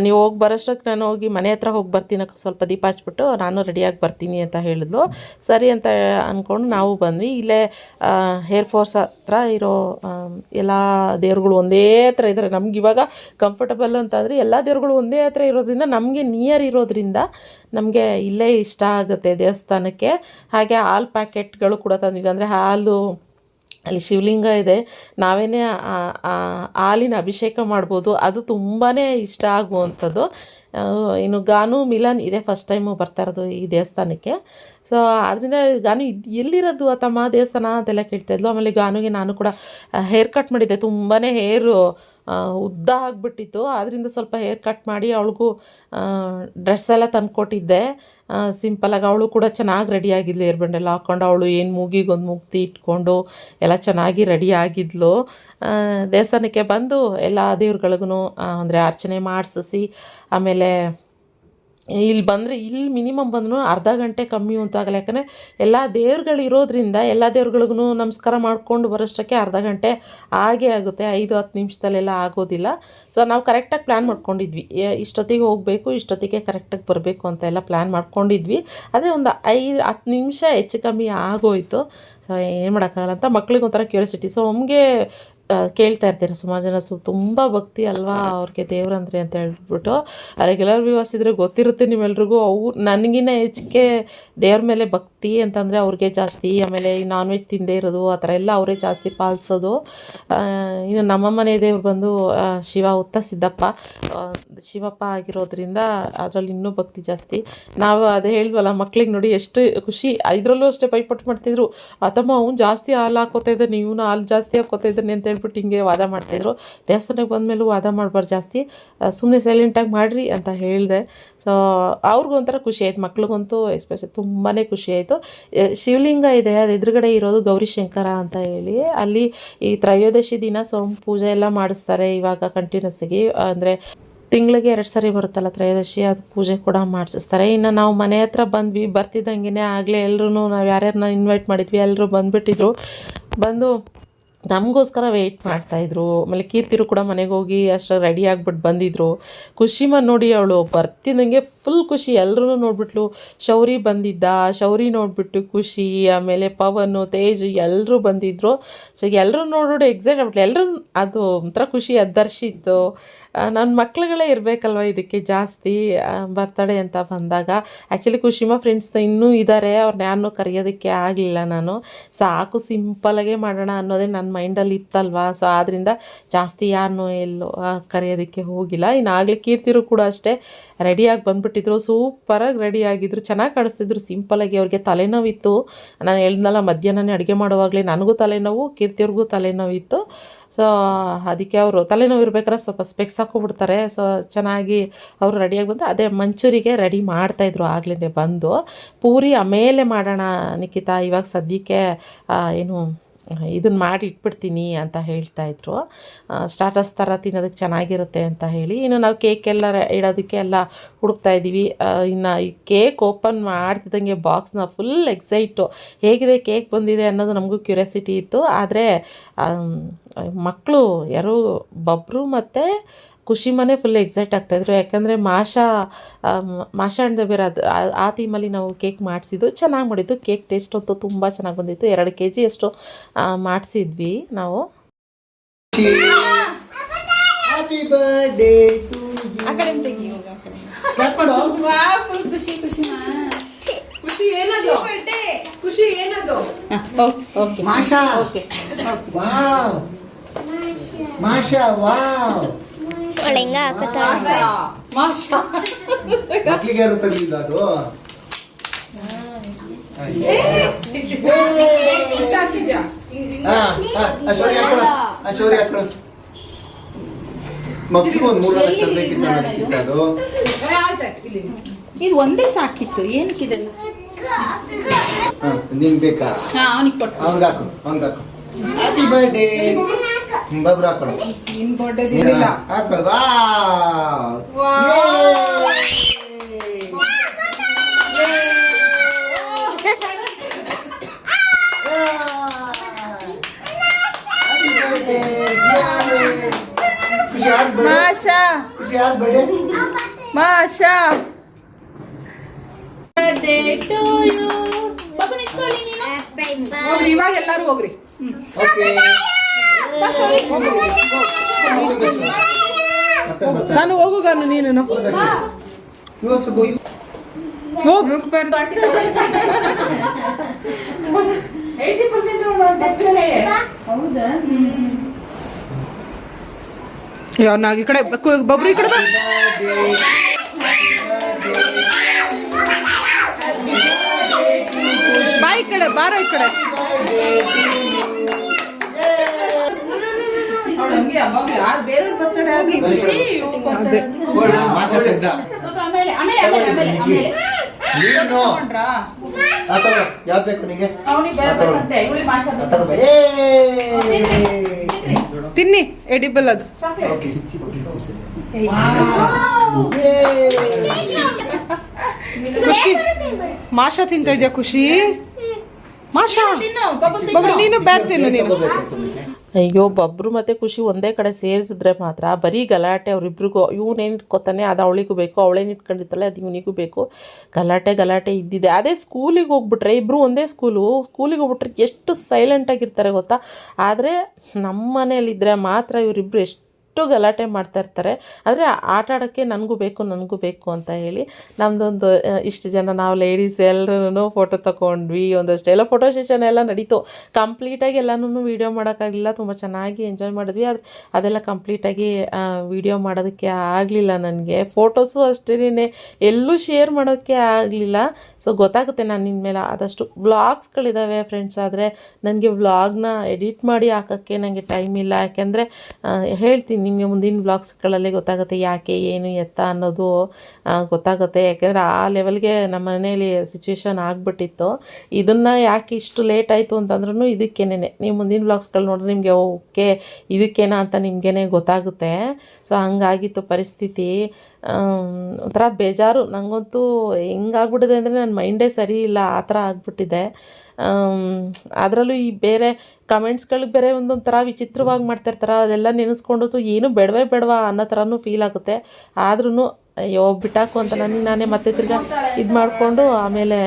ನೀವು ಹೋಗಿ ಬರೋಷ್ಟಕ್ಕೆ ನಾನು ಹೋಗಿ ಮನೆ ಹತ್ರ ಹೋಗಿ ಬರ್ತೀನಿ ಸ್ವಲ್ಪ ದೀಪ ಹಚ್ಬಿಟ್ಟು ನಾನು ರೆಡಿಯಾಗಿ ಬರ್ತೀನಿ ಅಂತ ಹೇಳಿದ್ಲು. ಸರಿ ಅಂತ ಅಂದ್ಕೊಂಡು ನಾವು ಬಂದ್ವಿ. ಇಲ್ಲೇ ಹೇರ್ ಫೋರ್ಸ್ ಹತ್ರ ಇರೋ ಎಲ್ಲ ದೇವ್ರುಗಳು ಒಂದೇ ಹತ್ರ ಇದ್ದಾರೆ ನಮ್ಗೆ ಇವಾಗ ಕಂಫರ್ಟಬಲ್ ಅಂತಂದರೆ ಎಲ್ಲ ದೇವ್ರುಗಳು ಒಂದೇ ಹತ್ರ ಇರೋದ್ರಿಂದ ನಮಗೆ ನಿಯರ್ ಇರೋದ್ರಿಂದ ನಮಗೆ ಇಲ್ಲೇ ಇಷ್ಟ ಆಗುತ್ತೆ ದೇವಸ್ಥಾನಕ್ಕೆ. ಹಾಗೆ ಹಾಲು ಪ್ಯಾಕೆಟ್ಗಳು ಕೂಡ ತಂದಿದ್ವಿ ಅಂದರೆ ಹಾಲು ಅಲ್ಲಿ ಶಿವಲಿಂಗ ಇದೆ. ನಾವೇನೇ ಹಾಲಿನ ಅಭಿಷೇಕ ಮಾಡ್ಬೋದು, ಅದು ತುಂಬಾ ಇಷ್ಟ ಆಗುವಂಥದ್ದು. ಇನ್ನು ಗಾನು ಮಿಲನ್ ಇದೆ ಫಸ್ಟ್ ಟೈಮು ಬರ್ತಾ ಇರೋದು ಈ ದೇವಸ್ಥಾನಕ್ಕೆ. ಸೊ ಅದರಿಂದ ಗಾನು ಇದು, ಎಲ್ಲಿರೋದು ತಮ್ಮ ದೇವಸ್ಥಾನ ಅಂತೆಲ್ಲ ಕೇಳ್ತಾಯಿದ್ಲು ಆಮೇಲೆ ಗಾನುಗೆ ನಾನು ಕೂಡ ಹೇರ್ ಕಟ್ ಮಾಡಿದ್ದೆ. ತುಂಬಾ ಹೇರು ಉದ್ದ ಆಗಿಬಿಟ್ಟಿತ್ತು. ಆದ್ದರಿಂದ ಸ್ವಲ್ಪ ಹೇರ್ ಕಟ್ ಮಾಡಿ ಅವಳಿಗೂ ಡ್ರೆಸ್ ಎಲ್ಲ ತಂದ್ಕೊಟ್ಟಿದ್ದೆ. ಸಿಂಪಲಾಗಿ ಅವಳು ಕೂಡ ಚೆನ್ನಾಗಿ ರೆಡಿ ಆಗಿದ್ಲು ಹೇರ್ ಬಂಡೆಲ್ಲ ಹಾಕ್ಕೊಂಡು ಅವಳು ಏನು ಮೂಗಿಗೊಂದು ಮುಕ್ತಿ ಇಟ್ಕೊಂಡು ಎಲ್ಲ ಚೆನ್ನಾಗಿ ರೆಡಿ ಆಗಿದ್ಲು. ದೇವಸ್ಥಾನಕ್ಕೆ ಬಂದು ಎಲ್ಲ ದೇವ್ರುಗಳಿಗೂ ಅಂದರೆ ಅರ್ಚನೆ ಮಾಡಿಸಿ ಆಮೇಲೆ ಇಲ್ಲಿ ಬಂದರೆ ಇಲ್ಲಿ ಮಿನಿಮಮ್ ಬಂದ್ರು ಅರ್ಧ ಗಂಟೆ ಕಮ್ಮಿ ಅಂತಾಗಲ್ಲ ಯಾಕಂದರೆ ಎಲ್ಲ ದೇವ್ರುಗಳು ಇರೋದ್ರಿಂದ ಎಲ್ಲ ದೇವ್ರುಗಳಿಗೂ ನಮಸ್ಕಾರ ಮಾಡ್ಕೊಂಡು ಬರೋಷ್ಟಕ್ಕೆ ಅರ್ಧ ಗಂಟೆ ಆಗೇ ಆಗುತ್ತೆ. ಐದು, ಹತ್ತು ನಿಮಿಷದಲ್ಲೆಲ್ಲ ಆಗೋದಿಲ್ಲ. ಸೊ ನಾವು ಕರೆಕ್ಟಾಗಿ ಪ್ಲ್ಯಾನ್ ಮಾಡ್ಕೊಂಡಿದ್ವಿ. ಇಷ್ಟೊತ್ತಿಗೆ ಹೋಗಬೇಕು, ಇಷ್ಟೊತ್ತಿಗೆ ಕರೆಕ್ಟಾಗಿ ಬರಬೇಕು ಅಂತ ಎಲ್ಲ ಪ್ಲ್ಯಾನ್ ಮಾಡ್ಕೊಂಡಿದ್ವಿ. ಆದರೆ ಒಂದು ಐದು ಹತ್ತು ನಿಮಿಷ ಹೆಚ್ಚು ಕಮ್ಮಿ ಆಗೋಯಿತು. ಸೊ ಏನು ಮಾಡೋಕ್ಕಾಗಲ್ಲ ಅಂತ ಮಕ್ಳಿಗೆ ಒಂಥರ ಕ್ಯೂರಿಯಾಸಿಟಿ ಸೊ ನಮಗೆ ಕೇಳ್ತಾ ಇರ್ತೀನಿ. ಸುಮಾರು ಜನ ಸು, ತುಂಬ ಭಕ್ತಿ ಅಲ್ವಾ ಅವ್ರಿಗೆ ದೇವ್ರಂದ್ರೆ ಅಂತ ಹೇಳ್ಬಿಟ್ಟು. ರೆಗ್ಯುಲರ್ ವ್ಯೂವರ್ಸ್ ಇದ್ರೆ ಗೊತ್ತಿರುತ್ತೆ ನಿಮ್ಮೆಲ್ರಿಗೂ. ಅವ್ರು ನನಗಿನ್ನ ಹೆಚ್ಚಿಗೆ ದೇವ್ರ ಮೇಲೆ ಭಕ್ತಿ ಅಂತಂದರೆ ಅವ್ರಿಗೆ ಜಾಸ್ತಿ. ಆಮೇಲೆ ಈ ನಾನ್ ವೆಜ್ ತಿಂದೇ ಇರೋದು, ಆ ಥರ ಎಲ್ಲ ಅವರೇ ಜಾಸ್ತಿ ಪಾಲಿಸೋದು. ಇನ್ನು ನಮ್ಮ ಮನೆ ದೇವ್ರು ಬಂದು ಶಿವ ಉತ್ತ ಸಿದ್ದಪ್ಪ. ಶಿವಪ್ಪ ಆಗಿರೋದ್ರಿಂದ ಅದರಲ್ಲಿ ಇನ್ನೂ ಭಕ್ತಿ ಜಾಸ್ತಿ. ನಾವು ಅದೇ ಹೇಳಿದ್ವಲ್ಲ, ಮಕ್ಳಿಗೆ ನೋಡಿ ಎಷ್ಟು ಖುಷಿ. ಇದರಲ್ಲೂ ಅಷ್ಟೇ ಪೈಪಟ್ಟು ಮಾಡ್ತಿದ್ರು. ಅಥವಾ ಅವ್ನು ಜಾಸ್ತಿ ಹಾಲು ಹಾಕೋತಾ ಇದ್ದಾನೆ, ಇವನು ಹಾಲು ಜಾಸ್ತಿ ಹಾಕೋತಾ ಇದ್ದಾನೆ ಅಂತ ಹೇಳ್ಬಿಟ್ಟು ಹಿಂಗೆ ವಾದ ಮಾಡ್ತಾಯಿದ್ರು ದೇವಸ್ಥಾನಕ್ಕೆ ಬಂದಮೇಲೂ ವಾದ ಮಾಡಬಾರ್ದು ಜಾಸ್ತಿ. ಸುಮ್ಮನೆ ಸೈಲೆಂಟಾಗಿ ಮಾಡಿರಿ ಅಂತ ಹೇಳಿದೆ. ಸೊ ಅವ್ರಿಗೂ ಒಂಥರ ಖುಷಿ ಆಯ್ತು. ಮಕ್ಳಿಗಂತೂ ಎಸ್ಪೆಷಲಿ ತುಂಬಾ ಖುಷಿ ಆಯಿತು. ಶಿವಲಿಂಗ ಇದೆ. ಅದು ಎದುರುಗಡೆ ಇರೋದು ಗೌರಿಶಂಕರ ಅಂತ ಹೇಳಿ. ಅಲ್ಲಿ ಈ ತ್ರಯೋದಶಿ ದಿನ ಸೋಮ ಪೂಜೆ ಎಲ್ಲ ಮಾಡಿಸ್ತಾರೆ ಇವಾಗ ಕಂಟಿನ್ಯೂಸ್ಗೆ ಅಂದರೆ ತಿಂಗಳಿಗೆ ಎರಡು ಸರಿ ಬರುತ್ತಲ್ಲ ತ್ರಯೋದಶಿ, ಅದು ಪೂಜೆ ಕೂಡ ಮಾಡಿಸ್ತಾರೆ ಇನ್ನು ನಾವು ಮನೆ ಹತ್ರ ಬಂದ್ವಿ ಬರ್ತಿದ್ದಂಗೆ ಆಗಲೇ ಎಲ್ಲರೂ ನಾವು ಯಾರ್ಯಾರನ್ನ ಇನ್ವೈಟ್ ಮಾಡಿದ್ವಿ ಎಲ್ಲರೂ ಬಂದುಬಿಟ್ಟಿದ್ರು. ಬಂದು ನಮಗೋಸ್ಕರ ವೆಯ್ಟ್ ಮಾಡ್ತಾಯಿದ್ರು. ಆಮೇಲೆ ಕೀರ್ತಿರು ಕೂಡ ಮನೆಗೆ ಹೋಗಿ ಅಷ್ಟು ರೆಡಿ ಆಗ್ಬಿಟ್ಟು ಬಂದಿದ್ರು. ಖುಷಿಮ ನೋಡಿ ಅವಳು ಬರ್ತಿದ್ದಂಗೆ ಫುಲ್ ಖುಷಿ. ಎಲ್ಲರೂ ನೋಡ್ಬಿಟ್ಲು ಶೌರಿ ಬಂದಿದ್ದ. ಶೌರಿ ನೋಡಿಬಿಟ್ಟು ಖುಷಿ. ಆಮೇಲೆ ಪವನು, ತೇಜ್ ಎಲ್ಲರೂ ಬಂದಿದ್ರು. ಸೊ ಎಲ್ಲರೂ ನೋಡೋಡು ಎಕ್ಸೈಟ್ ಆಗ್ಬಿಟ್ಲು ಎಲ್ಲರೂ ಅದು ಒಂಥರ ಖುಷಿ ಅದರ್ಶಿತ್ತು ನನ್ನ ಮಕ್ಳುಗಳೇ ಇರಬೇಕಲ್ವ ಇದಕ್ಕೆ ಜಾಸ್ತಿ ಬರ್ತಡೇ ಅಂತ ಬಂದಾಗ. ಆ್ಯಕ್ಚುಲಿ ಖುಷಿಮ ಫ್ರೆಂಡ್ಸ್ ಇನ್ನೂ ಇದ್ದಾರೆ ಅವ್ರನ್ನ ಯಾರನ್ನೂ ಕರೆಯೋದಕ್ಕೆ ಆಗಲಿಲ್ಲ ನಾನು. ಸಾಕು ಸಿಂಪಲಾಗೆ ಮಾಡೋಣ ಅನ್ನೋದೇ ನನ್ನ ಮೈಂಡಲ್ಲಿ ಇತ್ತಲ್ವ? ಸೊ ಆದ್ದರಿಂದ ಜಾಸ್ತಿ ಯಾರನ್ನೂ ಎಲ್ಲೋ ಕರೆಯೋದಕ್ಕೆ ಹೋಗಿಲ್ಲ. ಇನ್ನು ಆಗಲಿ ಕೀರ್ತಿರು ಕೂಡ ಅಷ್ಟೇ ರೆಡಿಯಾಗಿ ಬಂದುಬಿಟ್ಟಿದ್ರು. ಸೂಪರಾಗಿ ರೆಡಿ ಆಗಿದ್ರು. ಚೆನ್ನಾಗಿ ಕಾಣಿಸ್ತಿದ್ರು. ಸಿಂಪಲಾಗಿ ಅವ್ರಿಗೆ ತಲೆನೋವಿತ್ತು. ನಾನು ಹೇಳ್ದಲ್ಲ ಮಧ್ಯಾಹ್ನನೇ ಅಡುಗೆ ಮಾಡುವಾಗಲೇ ನನಗೂ ತಲೆನೋವು, ಕೀರ್ತಿಯವ್ರಿಗೂ ತಲೆನೋವಿತ್ತು. ಸೊ ಅದಕ್ಕೆ ಅವರು ತಲೆನೋವು ಇರ್ಬೇಕಾದ್ರೆ ಸ್ವಲ್ಪ ಸ್ಪೆಕ್ಸ್ ಹಾಕೊಬಿಡ್ತಾರೆ ಸೊ ಚೆನ್ನಾಗಿ ಅವರು ರೆಡಿಯಾಗಿ ಬಂದು ಅದೇ ಮಂಚೂರಿಗೆ ರೆಡಿ ಮಾಡ್ತಾಯಿದ್ರು ಆಗ್ಲೇ ಬಂದು. ಪೂರಿ ಆಮೇಲೆ ಮಾಡೋಣ, ನಿಖಿತಾ. ಇವಾಗ ಸದ್ಯಕ್ಕೆ ಏನು ಇದನ್ನು ಮಾಡಿ ಇಟ್ಬಿಡ್ತೀನಿ ಅಂತ ಹೇಳ್ತಾಯಿದ್ರು ಸ್ಟಾಟಸ್ ಥರ ತಿನ್ನೋದಕ್ಕೆ ಚೆನ್ನಾಗಿರುತ್ತೆ ಅಂತ ಹೇಳಿ. ಇನ್ನು ನಾವು ಕೇಕ್ ಎಲ್ಲ ಇಡೋದಕ್ಕೆ ಎಲ್ಲ ಹುಡುಕ್ತಾ ಇದ್ದೀವಿ. ಇನ್ನು ಈ ಕೇಕ್ ಓಪನ್ ಮಾಡ್ತಿದ್ದಂಗೆ ಬಾಕ್ಸ್ನ ಫುಲ್ ಎಕ್ಸೈಟು ಹೇಗಿದೆ ಕೇಕ್ ಬಂದಿದೆ ಅನ್ನೋದು ನಮಗೂ ಕ್ಯೂರಿಯಾಸಿಟಿ ಇತ್ತು. ಆದರೆ ಮಕ್ಕಳು ಯಾರು, ಬಬ್ರು ಮತ್ತು ಖುಷಿ ಮನೆ ಫುಲ್ ಎಕ್ಸೈಟ್ ಆಗ್ತಾಯಿದ್ರು ಯಾಕಂದರೆ ಮಾಷಾ ಮಾಷ ಅಂಡ್ ಬೇರೆ ಅದು ಆ- ಥೀಮಲ್ಲಿ ನಾವು ಕೇಕ್ ಮಾಡಿಸಿದ್ದು ಚೆನ್ನಾಗಿ ಮಾಡಿದ್ದು. ಕೇಕ್ ಟೇಸ್ಟ್ ಅಂತೂ ತುಂಬ ಚೆನ್ನಾಗಿ ಬಂದಿತ್ತು. ಎರಡು ಕೆ ಜಿ ಅಷ್ಟು ಮಾಡಿಸಿದ್ವಿ ನಾವು. ಖುಷಿ ಏನದು? Okay. Masha. Okay. Wow. Masha wow. ಹೆಂಗ ಯಾರು ತರಲಿಲ್ಲ ಅದು? ಶೌರಿ ಒಂದು ಮೂರು ನಾಲ್ಕು ತರಬೇಕಿತ್ತು ಅದು. ಇದು ಒಂದೇ ಸಾಕಿತ್ತು ಏನಕ್ಕಿದೆಲ್ಲ ಹಾ ನಿಂಗೆ ಬೇಕಾ? ಹಾ ಅವನಿಗೆ ಹಾಕು ಅವ್ನಿಗೆ ಹಾಕು. ಹ್ಯಾಪಿ ಬರ್ಡೇ ಬಬ್ರು ಹಾಕೊಳ್ಳು ದಿನ ಬರ್ಡೇ ಬರ್ಡೇ ಟು ಯು ನಿಂತ್ಕೊಳ್ಳಿ ನೀನು ಹೋಗ್ರಿ ಇವಾಗ ಎಲ್ಲಾರು ಹೋಗ್ರಿ. ಓಕೆ ನಾನು ಹೋಗು ಗಾನು, ನೀನು ಈ ಕಡೆ ಬಬ್ರು ಈ ಕಡೆ ಬಾ. ಬಾ ಈ ಕಡೆ, ಬಾರ ಈ ಕಡೆ. ಯಾರು ಬೇರೆಯವ್ರ ಬರ್ತಡೆ ಆಗ್ಲಿ ಖುಷಿ ಇವ್ನಿಗೆ birthday. ಮಾಸ ತೆಗ್ದ ಸ್ವಲ್ಪ ಆಮೇಲೆ ಆಮೇಲೆ ಆಮೇಲೆ ಆಮೇಲೆ ಆಮೇಲೆ. ನೀನು. ತಗೊಂಡ್ರಾ ಆತವ ಯಾವ್ದು ಬೇಕು ನಿಂಗೆ ಅವನಿಗೆ ಬರ್ಬೇಕಂತೆ ಇವಳಿಗೆ ಮಾಷಾ ಬೇಕು. ತಗೋ? ತಿನ್ನಿ ಎಡಿಬಲ್ ಅದು. ಖುಷಿ. ಮಾಷಾ ತಿಂತ ಇದೆಯಾ ಖುಷಿ? ಮಾಷಾ? ತಿನ್ನು ಬಾಬು ಬಬ್ರು ತಿನ್ನು. ನೀನು ಬ್ಯಾರ್ ತಿನ್ನು ನೀನು. ಅಯ್ಯೋ ಬಬ್ರು ಮತ್ತು ಖುಷಿ ಒಂದೇ ಕಡೆ ಸೇರಿದ್ರೆ ಮಾತ್ರ ಬರೀ ಗಲಾಟೆ ಅವರಿಬ್ರಿಗೂ. ಇವನೇನು ಇಟ್ಕೊತಾನೆ ಅದು ಅವಳಿಗೂ ಬೇಕು. ಅವಳೇನು ಇಟ್ಕೊಂಡಿರ್ತಾಳೆ ಅದು ಇವನಿಗೂ ಬೇಕು. ಗಲಾಟೆ ಗಲಾಟೆ ಇದ್ದಿದೆ. ಅದೇ ಸ್ಕೂಲಿಗೆ ಹೋಗ್ಬಿಟ್ರೆ ಇಬ್ಬರು ಒಂದೇ ಸ್ಕೂಲು, ಸ್ಕೂಲಿಗೆ ಹೋಗ್ಬಿಟ್ರೆ ಎಷ್ಟು ಸೈಲೆಂಟಾಗಿರ್ತಾರೆ ಗೊತ್ತಾ? ಆದರೆ ನಮ್ಮ ಮನೇಲಿದ್ದರೆ ಮಾತ್ರ ಇವರಿಬ್ಬರು ಎಷ್ಟು ಗಲಾಟೆ ಮಾಡ್ತಾ ಇರ್ತಾರೆ. ಆದರೆ ಆಟ ಆಡೋಕ್ಕೆ ನನಗೂ ಬೇಕು ನನಗೂ ಬೇಕು ಅಂತ ಹೇಳಿ ನಮ್ಮದೊಂದು ಇಷ್ಟು ಜನ ನಾವು ಲೇಡೀಸ್ ಎಲ್ಲರೂ ಫೋಟೋ ತಗೊಂಡ್ವಿ ಒಂದಷ್ಟು ಎಲ್ಲ ಫೋಟೋ ಸೆಷನ್ ಎಲ್ಲ ನಡೀತು. ಕಂಪ್ಲೀಟಾಗಿ ಎಲ್ಲನೂ ವೀಡಿಯೋ ಮಾಡೋಕ್ಕಾಗಲಿಲ್ಲ. ತುಂಬ ಚೆನ್ನಾಗಿ ಎಂಜಾಯ್ ಮಾಡಿದ್ವಿ. ಆದರೆ ಅದೆಲ್ಲ ಕಂಪ್ಲೀಟಾಗಿ ವೀಡಿಯೋ ಮಾಡೋದಕ್ಕೆ ಆಗಲಿಲ್ಲ ನನಗೆ. ಫೋಟೋಸು ಅಷ್ಟೇ ಎಲ್ಲೂ ಶೇರ್ ಮಾಡೋಕ್ಕೆ ಆಗಲಿಲ್ಲ. ಸೊ ಗೊತ್ತಾಗುತ್ತೆ ನಾನು ಇನ್ಮೇಲೆ ಆದಷ್ಟು ವ್ಲಾಗ್ಸ್ಗಳಿದ್ದಾವೆ ಫ್ರೆಂಡ್ಸ್ ಆದರೆ ನನಗೆ ವ್ಲಾಗ್ನ ಎಡಿಟ್ ಮಾಡಿ ಹಾಕೋಕ್ಕೆ ನನಗೆ ಟೈಮ್ ಇಲ್ಲ. ಯಾಕೆಂದರೆ ಹೇಳ್ತೀನಿ ನಿಮಗೆ ಮುಂದಿನ ವ್ಲಾಗ್ಸ್ಗಳಲ್ಲಿ ಗೊತ್ತಾಗುತ್ತೆ ಯಾಕೆ, ಏನು ಎತ್ತ ಅನ್ನೋದು ಗೊತ್ತಾಗುತ್ತೆ. ಯಾಕೆಂದರೆ ಆ ಲೆವೆಲ್ಗೆ ನಮ್ಮ ಮನೇಲಿ ಸಿಚುವೇಶನ್ ಆಗಿಬಿಟ್ಟಿತ್ತು. ಇದನ್ನು ಯಾಕೆ ಇಷ್ಟು ಲೇಟ್ ಆಯಿತು ಅಂತಂದ್ರೂ ಇದಕ್ಕೇನೆ ನೀವು ಮುಂದಿನ ವ್ಲಾಗ್ಸ್ಗಳು ನೋಡಿದ್ರೆ ನಿಮಗೆ ಓಕೆ, ಇದಕ್ಕೇನ ಅಂತ ನಿಮಗೇನೆ ಗೊತ್ತಾಗುತ್ತೆ. ಸೊ ಹಂಗಾಗಿತ್ತು ಪರಿಸ್ಥಿತಿ. ಒಂಥರ ಬೇಜಾರು. ನನಗಂತೂ ಹೆಂಗಾಗ್ಬಿಟ್ಟಿದೆ ಅಂದರೆ ನನ್ನ ಮೈಂಡೇ ಸರಿ ಇಲ್ಲ. ಆ ಥರ ಆಗ್ಬಿಟ್ಟಿದೆ. ಅದರಲ್ಲೂ ಈ ಬೇರೆ ಕಮೆಂಟ್ಸ್ಗಳಿಗೆ ಬೇರೆ ಒಂದೊಂದು ಥರ ವಿಚಿತ್ರವಾಗಿ ಮಾಡ್ತಿರ್ತಾರೆ, ಅದೆಲ್ಲ ನೆನೆಸ್ಕೊಂಡು ಏನು ಬೇಡವೇ ಬೇಡವಾ ಅನ್ನೋ ಥರನೂ ಫೀಲ್ ಆಗುತ್ತೆ. ಆದ್ರೂ ಅಯ್ಯೋ, ಬಿಟ್ಟಾಕು ಅಂತ ನನಗೆ ನಾನೇ ಮತ್ತೆ ತಿರ್ಗಾ ಇದು ಮಾಡಿಕೊಂಡು ಆಮೇಲೆ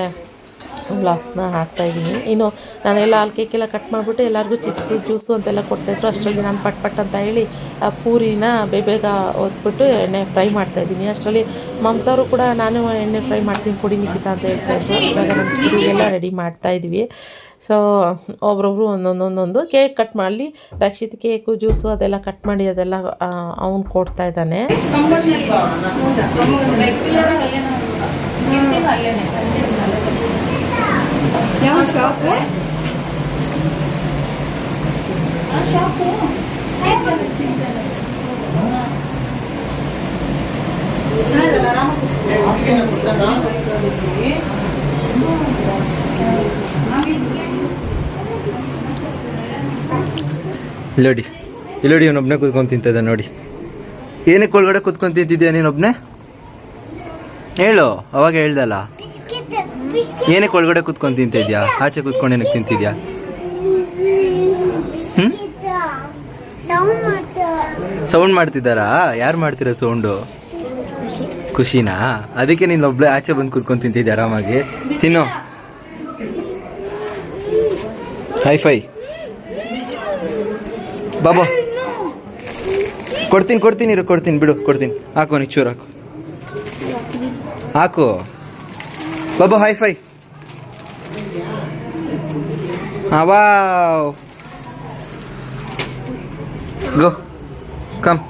ವ್ಲಾಗ್ಸ್ನ ಹಾಕ್ತಾಯಿದ್ದೀನಿ ಇನ್ನು ನಾನೆಲ್ಲ ಹಾಲು ಕೇಕೆಲ್ಲ ಕಟ್ ಮಾಡಿಬಿಟ್ಟು ಎಲ್ಲರಿಗೂ ಚಿಪ್ಸು ಜ್ಯೂಸು ಅಂತೆಲ್ಲ ಕೊಡ್ತಾಯಿದ್ರು ಅಷ್ಟರಲ್ಲಿ ನಾನು ಪಟ್ ಪಟ್ ಅಂತ ಹೇಳಿ ಆ ಪೂರಿನ ಬೇಬೇಗ ಬೇಗ ಒದ್ಬಿಟ್ಟು ಎಣ್ಣೆ ಫ್ರೈ ಮಾಡ್ತಾಯಿದ್ದೀನಿ ಅಷ್ಟರಲ್ಲಿ ಮಮತಾವರು ಕೂಡ ನಾನು ಎಣ್ಣೆ ಫ್ರೈ ಮಾಡ್ತೀನಿ ಕೊಡಿ ನಿಖಿತ ಅಂತ ಹೇಳ್ತಾ ಇದ್ರು. ಇವಾಗ ನಮ್ಮ ಪೂರಿಗೆಲ್ಲ ರೆಡಿ ಮಾಡ್ತಾಯಿದ್ವಿ ಸೊ ಒಬ್ರೊಬ್ರು ಒಂದೊಂದೊಂದೊಂದು ಕೇಕ್ ಕಟ್ ಮಾಡಲಿ. ರಕ್ಷಿತ್ ಕೇಕು ಜ್ಯೂಸು ಅದೆಲ್ಲ ಕಟ್ ಮಾಡಿ ಅದೆಲ್ಲ ಅವನು ಕೊಡ್ತಾ ಇದ್ದಾನೆ. ಯಾವ ಶಾಪ್ ಇಲ್ಲೋಡಿ. ಇಲ್ಲೋಡಿ ಇವನೊಬ್ಬನೇ ಕೂತ್ಕೊಂಡು ತಿಂತಿದ್ದ ನೋಡಿ. ಏನಕ್ಕೆ ಒಳಗಡೆ ಕೂತ್ಕೊಂಡು ತಿಂತಿದ್ಯಾ ನೀನೊಬ್ಬನೇ ಹೇಳು ಅವಾಗ ಹೇಳ್ದಲ್ಲ. ಏನಕ್ಕೆ ಒಳಗಡೆ ಕೂತ್ಕೊಂಡು ತಿಂತಿದ್ಯಾ? ಆಚೆ ಕೂತ್ಕೊಂಡು ಏನಕ್ಕೆ ತಿಂತಿದ್ಯಾ? ಸೌಂಡ್ ಮಾಡ್ತಿದ್ದಾರಾ? ಯಾರು ಮಾಡ್ತೀರಾ ಸೌಂಡು? ಖುಷಿನಾ? ಅದಕ್ಕೆ ನೀನು ಒಬ್ಳೆ ಆಚೆ ಬಂದು ಕೂತ್ಕೊಂಡು ತಿಂತಿದ್ಯಾ ಆರಾಮಾಗಿ? ತಿನ್ನು. ಹೈ ಫೈ ಬಾಬಾ ಕೊಡ್ತೀನಿ ಕೊಡ್ತೀನಿ ಇರು, ಕೊಡ್ತೀನಿ. ಬಿಡು, ಕೊಡ್ತೀನಿ. ಹಾಕು ನಿಚ್ಚೂರು ಚೂರು ಹಾಕು. ಹಾಕು. ಬಾಬು ಹೈ ಫೈ ಹಾಂ ವಾವ್ ಗೋ ಕಮ್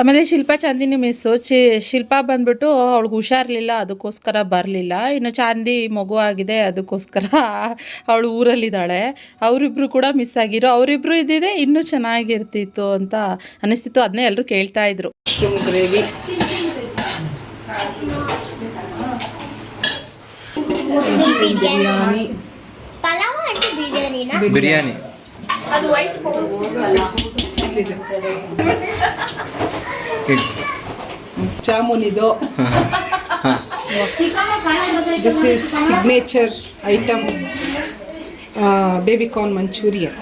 ಆಮೇಲೆ ಶಿಲ್ಪಾ ಚಾಂದಿನಿ ಮಿಸ್ಸು ಚಿ ಶಿಲ್ಪಾ ಬಂದ್ಬಿಟ್ಟು ಅವಳಿಗೆ ಹುಷಾರ್ಲಿಲ್ಲ ಅದಕ್ಕೋಸ್ಕರ ಬರಲಿಲ್ಲ. ಇನ್ನು ಚಾಂದಿ ಮಗು ಆಗಿದೆ ಅದಕ್ಕೋಸ್ಕರ ಅವಳು ಊರಲ್ಲಿದ್ದಾಳೆ. ಅವರಿಬ್ರು ಕೂಡ ಮಿಸ್ ಆಗಿರೋ ಅವರಿಬ್ರು ಇದ್ದಿದೆ ಇನ್ನೂ ಚೆನ್ನಾಗಿರ್ತಿತ್ತು ಅಂತ ಅನಿಸ್ತಿತ್ತು. ಅದನ್ನೇ ಎಲ್ಲರೂ ಕೇಳ್ತಾ ಇದ್ರು. ಗ್ರೇವಿ ಬಿರಿಯಾನಿ. ಪಲಾವ್. ಇಲ್ಲಿದೆ ಜಾಮೂನ್ ಇದು this is signature item baby corn Manchurian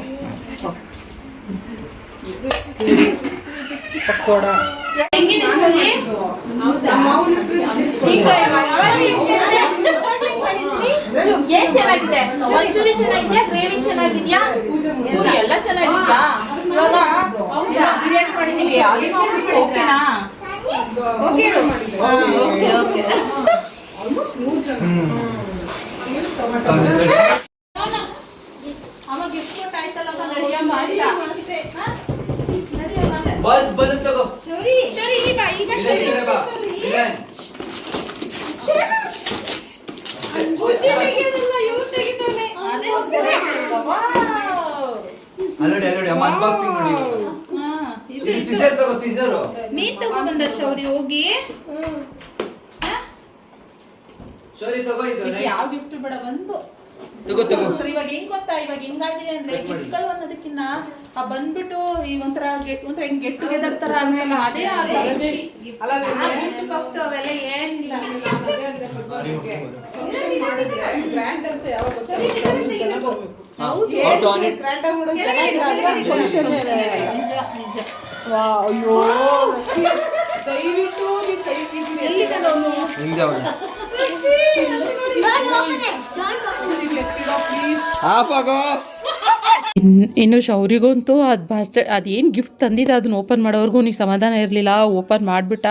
pakoda. ಏನ್ ಚೆನ್ನಾಗಿದೆ? ಮಂಚೂರಿ ಚೆನ್ನಾಗಿದ್ಯಾ ಗ್ರೇವಿ ಚೆನ್ನಾಗಿದ್ಯಾ? ಪೂರಿ ಎಲ್ಲ ಚೆನ್ನಾಗಿದ್ಯಾ? ಇವಾಗ ಬಿರಿಯಾನಿ ಮಾಡಿದೀವಿ. ಓಕೆನಾ ಓಕೆ ಓಕೆ ಓಕೆ ಅಮ್ಮ ಗಿಫ್ಟ್ ಕೊಟ್ಟಾಯ್ತಲ್ಲಮ್ಮ ನಡಿಯಮ್ಮ ಅಂತ. ಸರಿ ಈಗ ಈಗ ಸರಿ ಅಲ್ಲೋಡಿ ಅಲ್ಲೋಡಿ ಅಮ್ಮ ಅನ್ಬಾಕ್ಸಿಂಗ್ ನೋಡಿ ಹಾ ಇದು ಸಿಸರ್ ತಗೋ ಸಿಸರ್ ನೀನ್ ತಗೊಂಡ್ಬಂದ ಶೌರಿ ಹೋಗಿ. ತಗೋ ಇದು ಯಾವ ಗಿಫ್ಟ್ ಬೇಡ ಬಂದು. ತಗೋ ತಗೋ. ಇವಾಗ ಹೆಂಗ್ ಗೊತ್ತಾ? ಇವಾಗ ಹೆಂಗಾಗಿದೆ ಅಂದ್ರೆ ಗಿಫ್ಟ್ಗಳು ಅನ್ನೋದಕ್ಕಿನ್ನ ಆ ಬಂದ್ಬಿಟ್ಟು ಈ ಒಂಥರ ಗೆಟ್ ಒಂಥರ ಹೆಂಗ್ ಗೆಟ್ ಟುಗೆದರ್ ತರ ಅದೇ ಅದೇ. ಅವೆಲ್ಲ ಏನಿಲ್ಲ. ಅಯ್ಯೋ. ದಯವಿಟ್ಟು ಕೈ ಎಲ್ಲಿದೆ ನಾನು? ಪ್ಲೀಸ್ ಆಫ್ ಆಗೋ? ಇನ್- ಇನ್ನು ಶೌರಿಗಂತೂ ಅದು ಭಾಷೆ, ಅದೇನು ಗಿಫ್ಟ್ ತಂದಿದ್ದ ಅದನ್ನ ಓಪನ್ ಮಾಡೋವರೆಗೂ ನೀವು ಸಮಾಧಾನ ಇರಲಿಲ್ಲ. ಓಪನ್ ಮಾಡಿಬಿಟ್ಟ.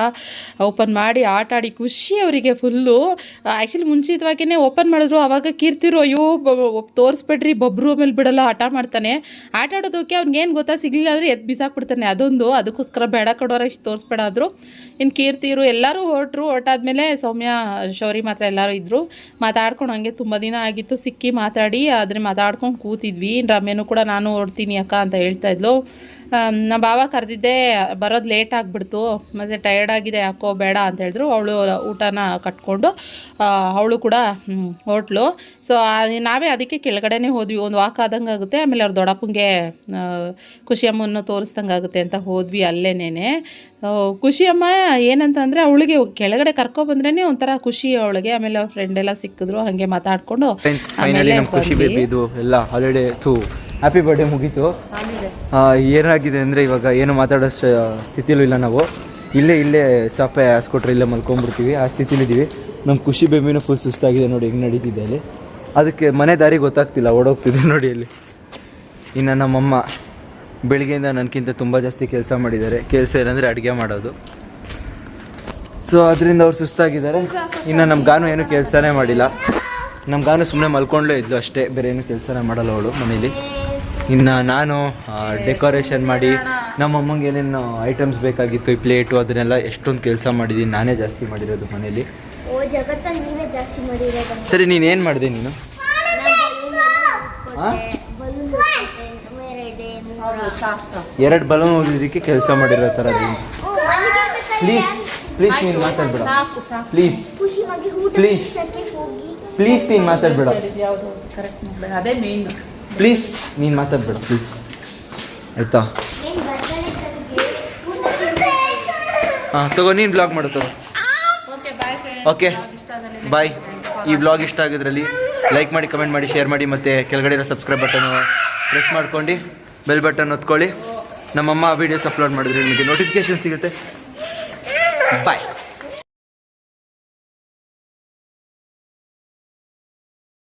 ಓಪನ್ ಮಾಡಿ ಆಟ ಆಡಿ ಖುಷಿ ಅವರಿಗೆ ಫುಲ್ಲು ಆ್ಯಕ್ಚುಲಿ ಮುಂಚಿತವಾಗಿಯೇ ಓಪನ್ ಮಾಡಿದ್ರು. ಅವಾಗ ಕೀರ್ತಿರು, ಅಯ್ಯೋ ತೋರಿಸ್ಬೇಡ್ರಿ. ಬಬ್ರು ಆಮೇಲೆ ಬಿಡಲ್ಲ. ಆಟ ಮಾಡ್ತಾನೆ. ಆಟ ಆಡೋದಕ್ಕೆ ಅವ್ನಿಗೇನು ಗೊತ್ತಾ? ಸಿಗಲಿಲ್ಲ ಅಂದರೆ ಎದ್ದು ಬಿಸಾಕ್ಬಿಡ್ತಾನೆ. ಅದೊಂದು. ಅದಕ್ಕೋಸ್ಕರ ಬೇಡ ಕಡೋರ ಇಷ್ಟು ತೋರಿಸ್ಬೇಡ ಅಂದರು. ಇನ್ನು ಕೀರ್ತಿರು, ಎಲ್ಲರೂ ಹೊರಟ್ರು. ಹೊರಟಾದ್ಮೇಲೆ ಸೌಮ್ಯ, ಶೌರಿ ಮಾತ್ರ ಎಲ್ಲರೂ ಇದ್ದರು ಮಾತಾಡ್ಕೊಂಡು ಹಂಗೆ ತುಂಬ ದಿನ ಆಗಿತ್ತು. ಸಿಕ್ಕಿ ಮಾತಾಡಿ, ಆದರೆ ಮಾತಾಡ್ಕೊಂಡು ಕೂತಿದ್ವಿ. ರಮ್ಯನೂ ಕೂಡ ನಾನು ಹೊರಡ್ತೀನಿ ಅಕ್ಕ ಅಂತ ಹೇಳ್ತಾ ಇದ್ಲು. ನಮ್ಮ ಬಾವ ಕರೆದಿದ್ದೆ ಬರೋದು ಲೇಟ್ ಆಗಿಬಿಡ್ತು. ಮತ್ತು ಟಯರ್ಡ್ ಆಗಿದೆ ಯಾಕೋ ಬೇಡ ಅಂತ ಹೇಳಿದ್ರು. ಅವಳು ಊಟನ ಕಟ್ಕೊಂಡು ಅವಳು ಕೂಡ ಹೋಟ್ಲು ಸೊ ನಾವೇ ಅದಕ್ಕೆ ಕೆಳಗಡೆನೇ ಹೋದ್ವಿ. ಒಂದು ವಾಕ್ ಆದಂಗೆ ಆಗುತ್ತೆ. ಆಮೇಲೆ ಅವ್ರ ದೊಡ್ಡಪ್ಪಂಗೆ ಖುಷಿಯಮ್ಮನ್ನು ತೋರಿಸ್ದಂಗೆ ಆಗುತ್ತೆ ಅಂತ ಹೋದ್ವಿ ಅಲ್ಲೇನೇನೆ. ಖುಷಿ ಖುಷಿಯಮ್ಮ ಏನಂತಂದರೆ ಅವಳಿಗೆ ಕೆಳಗಡೆ ಕರ್ಕೊಬಂದ್ರೇ ಒಂಥರ ಖುಷಿ ಅವಳಿಗೆ. ಆಮೇಲೆ ಅವ್ರ ಫ್ರೆಂಡ್ ಎಲ್ಲ ಸಿಕ್ಕಿದ್ರು ಹಾಗೆ ಮಾತಾಡ್ಕೊಂಡು ಆಮೇಲೆ ನಮ್ಮ ಖುಷಿ ಬೇಬಿ ಇದು ಎಲ್ಲ ಹಾಲಿಡೇ ಥೂ ಹ್ಯಾಪಿ ಬರ್ಡೇ ಮುಗೀತು. ಏನಾಗಿದೆ ಅಂದರೆ ಇವಾಗ ಏನು ಮಾತಾಡೋ ಸ್ಥಿತಿಲೂ ಇಲ್ಲ ನಾವು. ಇಲ್ಲೇ ಇಲ್ಲೇ ಚಾಪೆ ಹಾಸ್ಕೊಟ್ರೆ ಇಲ್ಲೇ ಮಲ್ಕೊಂಡ್ಬಿಡ್ತೀವಿ. ಆ ಸ್ಥಿತಿಲಿದ್ದೀವಿ. ನಮ್ಮ ಖುಷಿ ಬೇಬಿನೂ ಫುಲ್ ಸುಸ್ತಾಗಿದೆ ನೋಡಿ ಹೆಂಗೆ ನಡೀತಿದೆ ಅಲ್ಲಿ. ಅದಕ್ಕೆ ಮನೆ ದಾರಿ ಗೊತ್ತಾಗ್ತಿಲ್ಲ ಓಡೋಗ್ತಿದೆ ನೋಡಿ ಅಲ್ಲಿ. ಇನ್ನು ನಮ್ಮಮ್ಮ ಬೆಳಿಗ್ಗೆಯಿಂದ ನನಗಿಂತ ತುಂಬ ಜಾಸ್ತಿ ಕೆಲಸ ಮಾಡಿದ್ದಾರೆ. ಕೆಲಸ ಏನಂದರೆ ಅಡುಗೆ ಮಾಡೋದು. ಸೊ ಅದರಿಂದ ಅವ್ರು ಸುಸ್ತಾಗಿದ್ದಾರೆ. ಇನ್ನು ನಮ್ಮ ಗಾನು ಏನು ಕೆಲಸನೇ ಮಾಡಿಲ್ಲ. ನಮ್ಮ ಗಾನು ಸುಮ್ಮನೆ ಮಲ್ಕೊಂಡ್ಲೇ ಇದ್ಲು ಅಷ್ಟೇ. ಬೇರೆ ಏನು ಕೆಲಸನೇ ಮಾಡಲ್ಲ ಅವಳು ಮನೇಲಿ. ಇನ್ನು ನಾನು ಡೆಕೋರೇಷನ್ ಮಾಡಿ ನಮ್ಮ ಅಮ್ಮಂಗೆ ಏನೇನು ಐಟಮ್ಸ್ ಬೇಕಾಗಿತ್ತು ಈ ಪ್ಲೇಟು ಅದನ್ನೆಲ್ಲ ಎಷ್ಟೊಂದು ಕೆಲಸ ಮಾಡಿದ್ದೀನಿ ನಾನೇ ಜಾಸ್ತಿ ಮಾಡಿರೋದು ಮನೇಲಿ ಓ ಜಗತ್ತಲ್ಲಿ ನೀವೇ ಜಾಸ್ತಿ ಮಾಡಿರೋದು ಸರಿ ನೀನು ಏನು ಮಾಡಿದೆ ನೀನು ಬಲೂನ್ ಎರಡೇ ಎರಡು ಬಲೂನ್ ಓದಿದ್ದಕ್ಕೆ ಕೆಲಸ ಮಾಡಿರೋ ಥರ ಪ್ಲೀಸ್ ಪ್ಲೀಸ್ ನೀನು ಮಾತಾಡ್ಬೇಡ ಪ್ಲೀಸ್ ಪ್ಲೀಸ್ ಪ್ಲೀಸ್ ನೀನು ಮಾತಾಡ್ಬೇಡ ಅದೇ ಮೇಯ್ನು ಪ್ಲೀಸ್ ನೀನು ಮಾತಾಡ್ಬೇಡ ಪ್ಲೀಸ್. ಆಯಿತಾ? ಹಾಂ ತಗೋ ನೀನು ಬ್ಲಾಗ್ ಮಾಡು ತಗೋ. Okay bye friend okay bye ಈ ಬ್ಲಾಗ್ ಇಷ್ಟ ಆಗಿದ್ರಲ್ಲಿ ಲೈಕ್ ಮಾಡಿ ಕಮೆಂಟ್ ಮಾಡಿ ಶೇರ್ ಮಾಡಿ ಮತ್ತು ಕೆಳಗಡೆ ಇರೋ ಸಬ್ಸ್ಕ್ರೈಬ್ ಬಟನ್ ಪ್ರೆಸ್ ಮಾಡ್ಕೊಂಡು ಬೆಲ್ ಬಟನ್ ಒತ್ಕೊಳ್ಳಿ. ನಮ್ಮಮ್ಮ ವೀಡಿಯೋಸ್ ಅಪ್ಲೋಡ್ ಮಾಡಿದ್ರೆ ನಿಮಗೆ ನೋಟಿಫಿಕೇಶನ್ ಸಿಗುತ್ತೆ. ಬಾಯ್